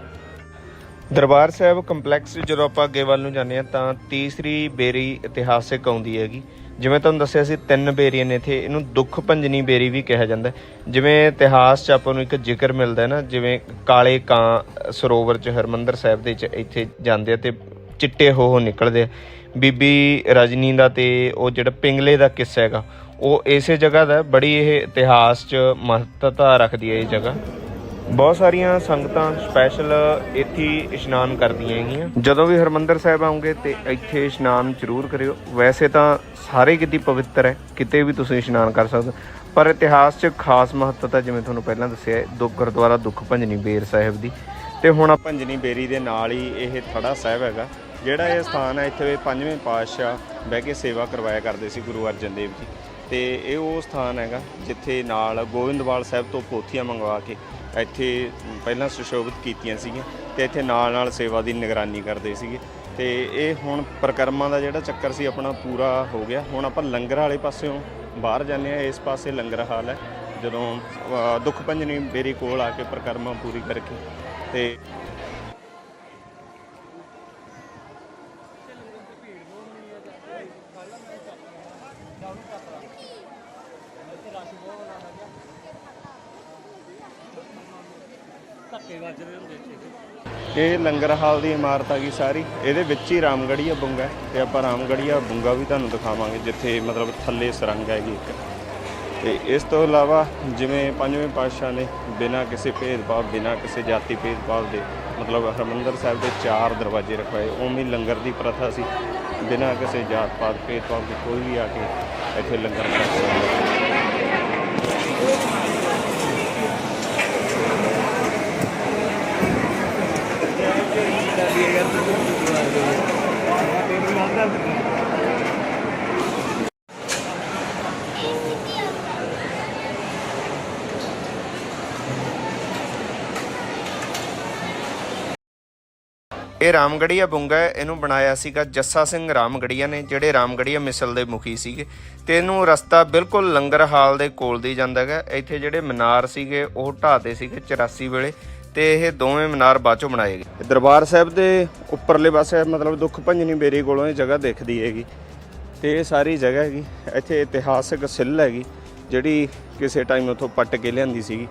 ਦਰਬਾਰ ਸਾਹਿਬ ਕੰਪਲੈਕਸ ਜਦੋਂ ਆਪਾਂ ਅੱਗੇ ਵੱਲ ਨੂੰ ਜਾਂਦੇ ਆ ਤਾਂ ਤੀਸਰੀ ਬੇਰੀ ਇਤਿਹਾਸਿਕ ਆਉਂਦੀ ਹੈਗੀ। ਜਿਵੇਂ ਤੁਹਾਨੂੰ ਦੱਸਿਆ ਸੀ, ਤਿੰਨ ਬੇਰੀਆਂ ਨੇ ਇੱਥੇ। ਇਹਨੂੰ ਦੁੱਖ ਭੰਜਨੀ ਬੇਰੀ ਵੀ ਕਿਹਾ ਜਾਂਦਾ ਜਿਵੇਂ ਇਤਿਹਾਸ 'ਚ ਆਪਾਂ ਨੂੰ ਇੱਕ ਜ਼ਿਕਰ ਮਿਲਦਾ ਨਾ, ਜਿਵੇਂ ਕਾਲੇ ਕਾਂ ਸਰੋਵਰ 'ਚ, ਹਰਮੰਦਰ ਸਾਹਿਬ ਦੇ 'ਚ ਇੱਥੇ ਜਾਂਦੇ ਆ ਤੇ ਚਿੱਟੇ ਹੋ ਹੋ ਨਿਕਲਦੇ ਆ। ਬੀਬੀ ਰਜਨੀ ਦਾ ਤੇ ਉਹ ਜਿਹੜਾ ਪਿੰਗਲੇ ਦਾ ਕਿੱਸਾ ਹੈਗਾ, ਉਹ ਇਸੇ ਜਗ੍ਹਾ ਦਾ ਬੜੀ ਇਹ ਇਤਿਹਾਸ 'ਚ ਮਹੱਤਤਾ ਰੱਖਦੀ ਹੈ ਇਹ ਜਗ੍ਹਾ। ਬਹੁਤ ਸਾਰੀਆਂ ਸੰਗਤਾਂ ਸਪੈਸ਼ਲ ਇੱਥੇ ਇਸ਼ਨਾਨ ਕਰਦੀਆਂ ਹੈਗੀਆਂ। ਜਦੋਂ ਵੀ ਹਰਮੰਦਰ ਸਾਹਿਬ ਆਉਂਗੇ ਤੇ ਇੱਥੇ ਇਸ਼ਨਾਨ ਜ਼ਰੂਰ ਕਰਿਓ। ਵੈਸੇ ਤਾਂ ਸਾਰੇ ਕਿਤੇ ਪਵਿੱਤਰ ਹੈ, ਕਿਤੇ ਵੀ ਤੁਸੀਂ ਇਸ਼ਨਾਨ ਕਰ ਸਕਦੇ ਪਰ ਇਤਿਹਾਸ 'ਚ ਖਾਸ ਮਹੱਤਤਾ ਜਿਵੇਂ ਤੁਹਾਨੂੰ ਪਹਿਲਾਂ ਦੱਸਿਆ ਦੁੱਖ ਗੁਰਦੁਆਰਾ ਦੁੱਖ ਭੰਜਨੀ ਬੇਰ ਸਾਹਿਬ ਦੀ। ਤੇ ਹੁਣ ਭੰਜਨੀ ਬੇਰੀ ਦੇ ਨਾਲ ਹੀ ਇਹ ਥੜਾ ਸਾਹਿਬ ਹੈਗਾ, ਜਿਹੜਾ ਇਹ ਸਥਾਨ ਹੈ, ਇੱਥੇ ਪੰਜਵੇਂ ਪਾਤਸ਼ਾਹ ਬਹਿ ਕੇ ਸੇਵਾ ਕਰਵਾਇਆ ਕਰਦੇ ਸੀ ਗੁਰੂ ਅਰਜਨ ਦੇਵ ਜੀ। ਤੇ ਇਹ ਉਹ ਸਥਾਨ ਹੈਗਾ, ਜਿੱਥੇ ਨਾਲ ਗੋਬਿੰਦਵਾਲ ਸਾਹਿਬ ਤੋਂ ਪੋਥੀਆਂ ਮੰਗਵਾ ਕੇ ਇੱਥੇ ਪਹਿਲਾਂ ਸੁਸ਼ੋਭਿਤ ਕੀਤੀਆਂ ਸੀਗੀਆਂ ਤੇ ਇੱਥੇ ਨਾਲ ਨਾਲ ਸੇਵਾ ਦੀ ਨਿਗਰਾਨੀ ਕਰਦੇ ਸੀਗੇ। ਤੇ ਇਹ ਹੁਣ ਪ੍ਰਕਰਮਾਂ ਦਾ ਜਿਹੜਾ ਚੱਕਰ ਸੀ ਆਪਣਾ ਪੂਰਾ ਹੋ ਗਿਆ। ਹੁਣ ਆਪਾਂ ਲੰਗਰ ਵਾਲੇ ਪਾਸਿਓਂ ਬਾਹਰ ਜਾਂਦੇ ਆ ਇਸ ਪਾਸੇ ਲੰਗਰ ਹਾਲ ਹੈ। ਜਦੋਂ ਅ, ਦੁੱਖ ਭੰਜਨੀ ਬੇਰੀ ਕੋਲ ਆ ਕੇ ਪ੍ਰਕਰਮਾਂ ਪੂਰੀ ਕਰਕੇ ਤੇ ਇਹ ਲੰਗਰ ਹਾਲ ਦੀ ਇਮਾਰਤ ਆ ਗਈ ਸਾਰੀ। ਇਹਦੇ ਵਿੱਚ ਹੀ ਰਾਮਗੜੀਆ ਬੁੰਗਾ ਹੈ ਤੇ ਆਪਾਂ ਰਾਮਗੜੀਆ ਬੁੰਗਾ ਵੀ ਤੁਹਾਨੂੰ ਦਿਖਾਵਾਂਗੇ, ਜਿੱਥੇ ਮਤਲਬ ਥੱਲੇ ਸੁਰੰਗ ਹੈਗੀ ਇੱਕ। ਤੇ ਇਸ ਤੋਂ ਇਲਾਵਾ ਜਿਵੇਂ ਪੰਜਵੇਂ ਪਾਤਸ਼ਾਹ ਨੇ ਬਿਨਾਂ ਕਿਸੇ ਭੇਦਭਾਵ, ਬਿਨਾਂ ਕਿਸੇ ਜਾਤੀ ਭੇਦਭਾਵ ਦੇ ਮਤਲਬ ਹਰਮੰਦਰ ਸਾਹਿਬ ਦੇ ਚਾਰ ਦਰਵਾਜ਼ੇ ਰਖਵਾਏ, ਉਵੇਂ ਲੰਗਰ ਦੀ ਪ੍ਰਥਾ ਸੀ। ਬਿਨਾਂ ਕਿਸੇ ਜਾਤ ਪਾਤ ਭੇਦਭਾਵ ਦੇ ਕੋਈ ਵੀ ਆ ਕੇ ਇੱਥੇ ਲੰਗਰ ਕਰ ਸਕਦਾ ਇਹ ਰਾਮਗੜੀਆ ਬੁੰਗਾ ਹੈ। ਇਹਨੂੰ ਬਣਾਇਆ ਸੀਗਾ ਜੱਸਾ ਸਿੰਘ ਰਾਮਗੜੀਆ ਨੇ, ਜਿਹੜੇ ਰਾਮਗੜੀਆ ਮਿਸਲ ਦੇ ਮੁਖੀ ਸੀਗੇ। ਤੇ ਇਹਨੂੰ ਰਸਤਾ ਬਿਲਕੁਲ ਲੰਗਰ ਹਾਲ ਦੇ ਕੋਲ ਦੀ ਜਾਂਦਾ ਹੈਗਾ। ਇੱਥੇ ਜਿਹੜੇ ਮਨਾਰ ਸੀਗੇ, ਉਹ ਢਾਤੇ ਸੀਗੇ 84 ਵੇਲੇ। ਤੇ ਇਹ ਦੋਵੇਂ ਮਨਾਰ ਬਾਅਦ ਚੋਂ ਬਣਾਏ ਗਏ। ਦਰਬਾਰ ਸਾਹਿਬ ਦੇ ਉੱਪਰਲੇ ਪਾਸੇ ਮਤਲਬ ਦੁੱਖ ਭੰਜਨੀ ਬੇਰੀ ਕੋਲੋਂ ਇਹ ਜਗ੍ਹਾ ਦਿਖਦੀ ਹੈਗੀ। ਤੇ ਇਹ ਸਾਰੀ ਜਗ੍ਹਾ ਹੈਗੀ। ਇੱਥੇ ਇਤਿਹਾਸਕ ਸਿੱਲ ਹੈਗੀ, ਜਿਹੜੀ ਕਿਸੇ ਟਾਈਮ ਉੱਥੋਂ ਪੱਟ ਕੇ ਲਿਆਂਦੀ ਸੀਗੀ।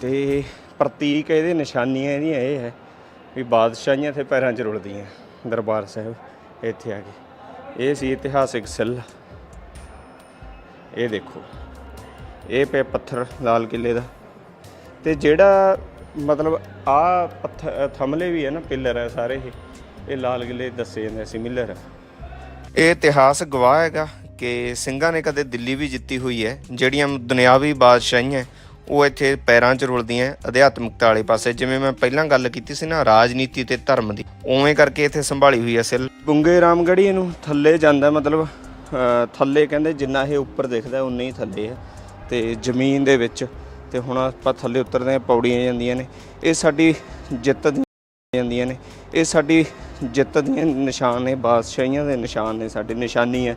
ਤੇ ਪ੍ਰਤੀਕ ਇਹਦੇ ਨਿਸ਼ਾਨੀਆਂ ਇਹਦੀਆਂ ਇਹ ਹੈ ਵੀ ਬਾਦਸ਼ਾਹੀਆਂ ਇੱਥੇ ਪੈਰਾਂ 'ਚ ਰੁਲਦੀਆਂ, ਦਰਬਾਰ ਸਾਹਿਬ ਇੱਥੇ ਆ ਕੇ। ਇਹ ਸੀ ਇਤਿਹਾਸਿਕ ਸਿੱਲ। ਇਹ ਦੇਖੋ, ਇਹ ਪਿਆ ਪੱਥਰ ਲਾਲ ਕਿਲੇ ਦਾ। ਤੇ ਜਿਹੜਾ ਮਤਲਬ ਆ ਥਮਲੇ ਵੀ ਹੈ ਨਾ ਪਿੱਲਰ ਹੈ ਸਾਰੇ ਇਹ। ਇਹ ਲਾਲ ਕਿਲੇ ਦੱਸੇ ਜਾਂਦੇ ਸੀ ਮਿਲਰ ਇਹ ਇਤਿਹਾਸ ਗਵਾਹ ਹੈਗਾ ਕਿ ਸਿੰਘਾਂ ਨੇ ਕਦੇ ਦਿੱਲੀ ਵੀ ਜਿੱਤੀ ਹੋਈ ਹੈ। ਜਿਹੜੀਆਂ ਦੁਨਿਆਵੀ ਬਾਦਸ਼ਾਹੀਆਂ ਉਹ ਇੱਥੇ ਪੈਰਾਂ 'ਚ ਰੁਲਦੀਆਂ ਅਧਿਆਤਮਿਕਤਾ ਵਾਲੇ ਪਾਸੇ। ਜਿਵੇਂ ਮੈਂ ਪਹਿਲਾਂ ਗੱਲ ਕੀਤੀ ਸੀ ਨਾ ਰਾਜਨੀਤੀ ਤੇ ਧਰਮ ਦੀ। ਉਵੇਂ ਕਰਕੇ ਇੱਥੇ ਸੰਭਾਲੀ ਹੋਈ ਹੈ ਸਿੱਲ। ਬੁੰਗੇ ਰਾਮਗੜੀ ਇਹਨੂੰ ਥੱਲੇ ਜਾਂਦਾ ਮਤਲਬ ਥੱਲੇ ਕਹਿੰਦੇ ਜਿੰਨਾ ਇਹ ਉੱਪਰ ਦਿਖਦਾ ਉਨਾ ਹੀ ਥੱਲੇ ਹੈ। ਤੇ ਜ਼ਮੀਨ ਦੇ ਵਿੱਚ ਤੇ ਹੁਣ ਆਪਾਂ ਥੱਲੇ ਉਤਰਦੇ ਹਾਂ, ਪੌੜੀਆਂ ਜਾਂਦੀਆਂ ਨੇ। ਇਹ ਸਾਡੀ ਜਿੱਤ ਦੀਆਂ ਜਾਂਦੀਆਂ ਨੇ। ਇਹ ਸਾਡੀ ਜਿੱਤ ਦੀਆਂ ਨਿਸ਼ਾਨ ਨੇ, ਬਾਦਸ਼ਾਹੀਆਂ ਦੇ ਨਿਸ਼ਾਨ ਨੇ, ਸਾਡੀ ਨਿਸ਼ਾਨੀ ਹੈ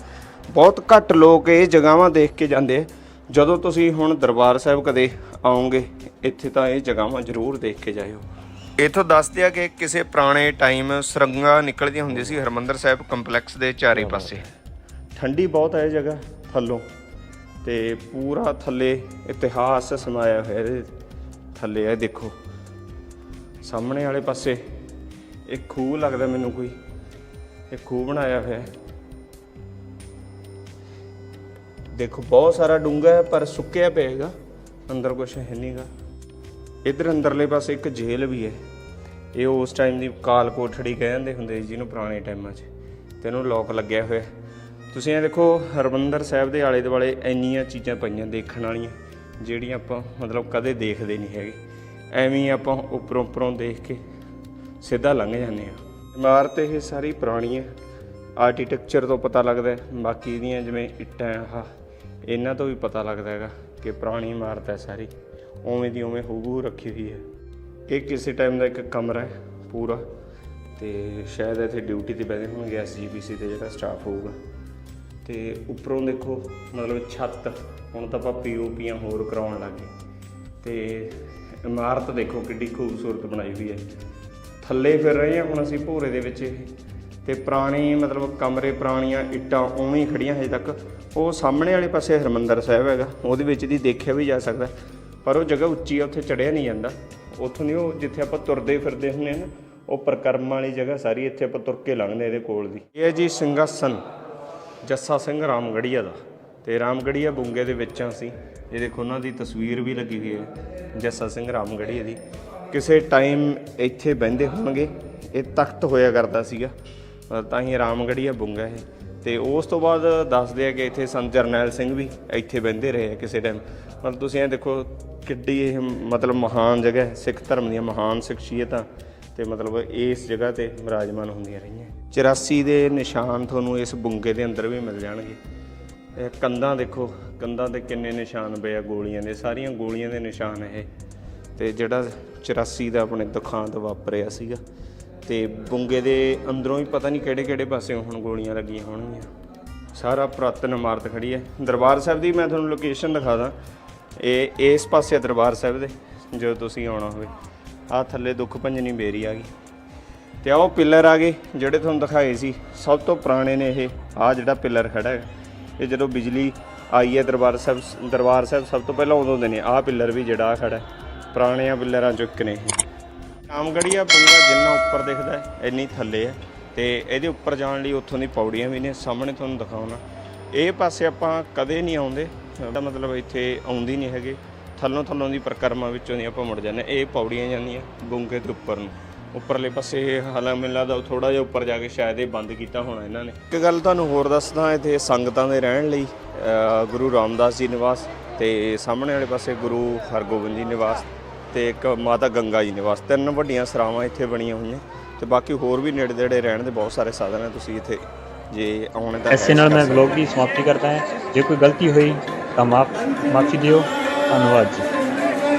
ਬਹੁਤ ਘੱਟ ਲੋਕ ਇਹ ਜਗ੍ਹਾਵਾਂ ਦੇਖ ਕੇ ਜਾਂਦੇ ਆ। ਜਦੋਂ ਤੁਸੀਂ ਹੁਣ ਦਰਬਾਰ ਸਾਹਿਬ ਕਦੇ ਆਓਗੇ, ਇੱਥੇ ਤਾਂ ਇਹ ਜਗ੍ਹਾਵਾਂ ਜ਼ਰੂਰ ਦੇਖ ਕੇ ਜਾਇਓ। ਇਥੋਂ ਦੱਸਦੇ ਆ ਕਿ ਕਿਸੇ ਪੁਰਾਣੇ ਟਾਈਮ ਸੁਰੰਗਾਂ ਨਿਕਲਦੀਆਂ ਹੁੰਦੀਆਂ ਸੀ, ਹਰਮੰਦਰ ਸਾਹਿਬ ਕੰਪਲੈਕਸ ਦੇ ਚਾਰੇ ਪਾਸੇ। ਠੰਡੀ ਬਹੁਤ ਹੈ ਇਹ ਜਗ੍ਹਾ, ਥੱਲੋਂ। ਤੇ ਪੂਰਾ ਥੱਲੇ ਇਤਿਹਾਸ ਸਮਾਇਆ ਹੋਇਆ ਇਹਦੇ ਥੱਲੇ, ਇਹ ਦੇਖੋ। ਸਾਹਮਣੇ ਵਾਲੇ ਪਾਸੇ ਇੱਕ ਖੂਹ ਲੱਗਦਾ ਮੈਨੂੰ ਕੋਈ। ਇਹ ਖੂਹ ਬਣਾਇਆ ਹੋਇਆ ਹੈ। ਦੇਖੋ, ਬਹੁਤ ਸਾਰਾ ਡੂੰਘਾ ਹੈ, ਪਰ ਸੁੱਕਿਆ ਪਿਆਗਾ ਅੰਦਰ ਕੁਝ ਹੈ ਨਹੀਂਗਾ ਇਧਰ ਅੰਦਰਲੇ ਪਾਸੇ ਇੱਕ ਜੇਲ੍ਹ ਵੀ ਹੈ। ਇਹ ਉਸ ਟਾਈਮ ਦੀ ਕਾਲ ਕੋਠੜੀ ਕਹਿੰਦੇ ਹੁੰਦੇ ਸੀ ਜਿਹਨੂੰ ਪੁਰਾਣੇ ਟਾਈਮਾਂ 'ਚ। ਤੇ ਇਹਨੂੰ ਲੋਕ ਲੱਗਿਆ ਹੋਇਆ ਤੁਸੀਂ ਇਹ ਦੇਖੋ, ਹਰਮੰਦਰ ਸਾਹਿਬ ਦੇ ਆਲੇ ਦੁਆਲੇ ਇੰਨੀਆਂ ਚੀਜ਼ਾਂ ਪਈਆਂ ਦੇਖਣ ਵਾਲੀਆਂ, ਜਿਹੜੀਆਂ ਆਪਾਂ ਮਤਲਬ ਕਦੇ ਦੇਖਦੇ ਨਹੀਂ ਹੈਗੇ। ਐਵੇਂ ਆਪਾਂ ਉੱਪਰੋਂ ਉੱਪਰੋਂ ਦੇਖ ਕੇ ਸਿੱਧਾ ਲੰਘ ਜਾਂਦੇ ਆ ਇਮਾਰਤ ਇਹ ਸਾਰੀ ਪੁਰਾਣੀ ਹੈ। ਆਰਕੀਟੈਕਚਰ ਤੋਂ ਪਤਾ ਲੱਗਦਾ ਬਾਕੀ ਦੀਆਂ ਜਿਵੇਂ ਇੱਟਾਂ, ਆਹ, ਇਹਨਾਂ ਤੋਂ ਵੀ ਪਤਾ ਲੱਗਦਾ ਹੈਗਾ ਕਿ ਪੁਰਾਣੀ ਇਮਾਰਤ ਹੈ ਸਾਰੀ। ਉਵੇਂ ਦੀ ਉਵੇਂ ਹੂਬਹੂ ਰੱਖੀ ਹੋਈ ਹੈ। ਇਹ ਕਿਸੇ ਟਾਈਮ ਦਾ ਇੱਕ ਕਮਰਾ ਹੈ ਪੂਰਾ। ਤੇ ਸ਼ਾਇਦ ਇੱਥੇ ਡਿਊਟੀ ਤੇ ਬੈਠੇ ਹੋਣਗੇ ਐਸਜੀਪੀਸੀ ਤੇ ਜਿਹੜਾ ਸਟਾਫ ਹੋਊਗਾ। ਤੇ ਉੱਪਰੋਂ ਦੇਖੋ ਮਤਲਬ ਛੱਤ, ਹੁਣ ਤਾਂ ਆਪਾਂ ਪੀਓਪੀਆਂ ਹੋਰ ਕਰਾਉਣ ਲੱਗੇ ਤੇ ਇਮਾਰਤ ਦੇਖੋ ਕਿੱਡੀ ਖੂਬਸੂਰਤ ਬਣਾਈ ਹੋਈ ਹੈ। ਥੱਲੇ ਫਿਰ ਰਹੇ ਹਾਂ ਹੁਣ ਅਸੀਂ ਭੋਰੇ ਦੇ ਵਿੱਚ ਇਹ। ਤੇ ਪੁਰਾਣੇ ਮਤਲਬ ਕਮਰੇ, ਪੁਰਾਣੀਆਂ ਇੱਟਾਂ ਉਵੇਂ ਹੀ ਖੜੀਆਂ ਹਜੇ ਤੱਕ। ਉਹ ਸਾਹਮਣੇ ਵਾਲੇ ਪਾਸੇ ਹਰਮੰਦਰ ਸਾਹਿਬ ਹੈਗਾ, ਉਹਦੇ ਵਿੱਚ ਦੀ ਦੇਖਿਆ ਵੀ ਜਾ ਸਕਦਾ। ਪਰ ਉਹ ਜਗ੍ਹਾ ਉੱਚੀ ਆ, ਉੱਥੇ ਚੜਿਆ ਨਹੀਂ ਜਾਂਦਾ। ਉੱਥੋਂ ਦੀ ਉਹ ਜਿੱਥੇ ਆਪਾਂ ਤੁਰਦੇ ਫਿਰਦੇ ਹੁੰਦੇ ਆ ਨਾ, ਉਹ ਪਰਿਕਰਮਾ ਵਾਲੀ ਜਗ੍ਹਾ ਸਾਰੀ ਇੱਥੇ ਆਪਾਂ ਤੁਰ ਕੇ ਲੰਘਦੇ ਇਹਦੇ ਕੋਲ ਦੀ। ਇਹ ਜੀ ਸਿੰਘਾਸਨ। ਜੱਸਾ ਸਿੰਘ ਰਾਮਗੜੀਆ ਦਾ। ਤੇ ਰਾਮਗੜੀਆ ਬੁੰਗੇ ਦੇ ਵਿੱਚ ਆ ਅਸੀਂ ਇਹ ਦੇਖੋ, ਉਹਨਾਂ ਦੀ ਤਸਵੀਰ ਵੀ ਲੱਗੀ ਹੋਈ ਹੈ, ਜੱਸਾ ਸਿੰਘ ਰਾਮਗੜੀਆ ਦੀ। ਕਿਸੇ ਟਾਈਮ ਇੱਥੇ ਬਹਿੰਦੇ ਹੋਣਗੇ, ਇਹ ਤਖਤ ਹੋਇਆ ਕਰਦਾ ਸੀਗਾ। ਤਾਂ ਹੀ ਰਾਮਗੜੀਆ ਬੁੰਗਾ ਇਹ। ਤੇ ਉਸ ਤੋਂ ਬਾਅਦ ਦੱਸਦੇ ਆ ਕਿ ਇੱਥੇ ਸੰਤ ਜਰਨੈਲ ਸਿੰਘ ਵੀ ਇੱਥੇ ਬਹਿੰਦੇ ਰਹੇ ਆ ਕਿਸੇ ਟਾਈਮ। ਮਤਲਬ ਤੁਸੀਂ ਇਹ ਦੇਖੋ, ਕਿੱਡੀ ਇਹ ਮਤਲਬ ਮਹਾਨ ਜਗ੍ਹਾ ਹੈ, ਸਿੱਖ ਧਰਮ ਦੀਆਂ ਮਹਾਨ ਸ਼ਖਸੀਅਤਾਂ। ਤੇ ਮਤਲਬ ਇਸ ਜਗ੍ਹਾ ਤੇ ਵਿਰਾਜਮਾਨ ਹੁੰਦੀਆਂ ਰਹੀਆਂ। 84 ਦੇ ਨਿਸ਼ਾਨ ਤੁਹਾਨੂੰ ਇਸ ਬੁੰਗੇ ਦੇ ਅੰਦਰ ਵੀ ਮਿਲ ਜਾਣਗੇ। ਇਹ ਕੰਧਾਂ ਦੇਖੋ, ਕੰਧਾਂ ਤੇ ਕਿੰਨੇ ਨਿਸ਼ਾਨ ਪਏ ਆ ਗੋਲੀਆਂ ਦੇ, ਸਾਰੀਆਂ ਗੋਲੀਆਂ ਦੇ ਨਿਸ਼ਾਨ ਇਹ। ਤੇ ਜਿਹੜਾ 84 ਦਾ ਆਪਣੇ ਦੁਖਾਂਤ ਵਾਪਰਿਆ ਸੀਗਾ। ਤੇ ਬੁੰਗੇ ਦੇ ਅੰਦਰੋਂ ਹੀ ਪਤਾ ਨਹੀਂ ਕਿਹੜੇ ਕਿਹੜੇ ਪਾਸੇ ਹੁਣ ਗੋਲੀਆਂ ਲੱਗੀਆਂ ਹੋਣਗੀਆਂ। ਸਾਰਾ ਪੁਰਾਤਨ ਇਮਾਰਤ ਖੜੀ ਹੈ। ਦਰਬਾਰ ਸਾਹਿਬ ਦੀ ਮੈਂ ਤੁਹਾਨੂੰ ਲੋਕੇਸ਼ਨ ਦਿਖਾ ਦਾਂ। ਇਹ ਇਸ ਪਾਸੇ ਦਰਬਾਰ ਸਾਹਿਬ ਦੇ, ਜਦੋਂ ਤੁਸੀਂ ਆਉਣਾ ਹੋਵੇ। ਆਹ ਥੱਲੇ ਦੁੱਖ ਭੰਜਨੀ ਬੇਰੀ ਆ ਗਈ। ਤੇ ਆਹ ਉਹ ਪਿੱਲਰ ਆ ਗਏ, ਜਿਹੜੇ ਤੁਹਾਨੂੰ ਦਿਖਾਏ ਸੀ। ਸਭ ਤੋਂ ਪੁਰਾਣੇ ਨੇ ਇਹ, ਆਹ ਜਿਹੜਾ ਪਿੱਲਰ ਖੜਾ ਹੈ। ਇਹ ਜਦੋਂ ਬਿਜਲੀ ਆਈ ਹੈ ਦਰਬਾਰ ਸਾਹਿਬ ਦਰਬਾਰ ਸਾਹਿਬ ਸਭ ਤੋਂ ਪਹਿਲਾਂ ਉਦੋਂ ਦੇ ਨੇ, ਆਹ ਪਿੱਲਰ ਵੀ ਜਿਹੜਾ ਆਹ ਖੜਾ ਹੈ। ਪੁਰਾਣਿਆਂ ਪਿੱਲਰਾਂ ਚੋਂ ਇੱਕ ਨੇ ਇਹ। ਰਾਮਗੜੀਆ ਬੰਗਾ ਜਿੰਨਾ ਉੱਪਰ ਦਿਖਦਾ ਹੈ, ਇੰਨੀ ਥੱਲੇ ਹੈ। ਤੇ ਇਹਦੇ ਉੱਪਰ ਜਾਣ ਲਈ ਉੱਥੋਂ ਦੀ ਪੌੜੀਆਂ ਵੀ ਨੇ, ਸਾਹਮਣੇ ਤੁਹਾਨੂੰ ਦਿਖਾਉਣਾ। ਇਹ ਪਾਸੇ ਆਪਾਂ ਕਦੇ ਨਹੀਂ ਆਉਂਦੇ ਮਤਲਬ ਇੱਥੇ ਆਉਂਦੀ ਨਹੀਂ ਹੈਗੇ। ਥੱਲੋਂ ਥੱਲੋਂ ਦੀ ਪ੍ਰਕਰਮਾ ਵਿੱਚੋਂ ਦੀ ਆਪਾਂ ਮੁੜ ਜਾਂਦੇ ਹਾਂ। ਇਹ ਪੌੜੀਆਂ ਜਾਂਦੀਆਂ ਬੁੰਗੇ ਦੇ ਉੱਪਰ ਨੂੰ। ਉੱਪਰਲੇ ਪਾਸੇ ਹਾਲਾਂ ਮੈਨੂੰ ਲੱਗਦਾ ਥੋੜਾ ਜਿਹਾ ਉੱਪਰ ਜਾ ਕੇ ਸ਼ਾਇਦ ਇਹ ਬੰਦ ਕੀਤਾ ਹੋਣਾ ਇਹਨਾਂ ਨੇ। ਇੱਕ ਗੱਲ ਤੁਹਾਨੂੰ ਹੋਰ ਦੱਸਦਾ ਇੱਥੇ ਸੰਗਤਾਂ ਦੇ ਰਹਿਣ ਲਈ ਅ, ਗੁਰੂ ਰਾਮਦਾਸ ਜੀ ਨਿਵਾਸ ਤੇ ਸਾਹਮਣੇ ਵਾਲੇ ਪਾਸੇ ਗੁਰੂ ਹਰਗੋਬਿੰਦ ਜੀ ਨਿਵਾਸ ਤੇ ਇੱਕ ਮਾਤਾ ਗੰਗਾ ਜੀ ਨਿਵਾਸ। ਤਿੰਨ ਵੱਡੀਆਂ ਸਰਾਵਾਂ ਇੱਥੇ ਬਣੀਆਂ ਹੋਈਆਂ। ਤੇ ਬਾਕੀ ਹੋਰ ਵੀ ਨੇੜੇ ਨੇੜੇ ਰਹਿਣ ਦੇ ਬਹੁਤ ਸਾਰੇ ਸਾਧਨ ਹੈ ਤੁਸੀਂ ਇੱਥੇ ਜੇ ਆਉਣੇ ਤਾਂ ਐਸੇ ਨਾਲ ਮੈਂ ਵਲੌਗ ਦੀ ਸਮਾਪਤੀ ਕਰਦਾ ਹਾਂ। ਜੇ ਕੋਈ ਗਲਤੀ ਹੋਈ ਤਾਂ ਮਾਫ ਮਾਫੀ ਦਿਓ। ਧੰਨਵਾਦ ਜੀ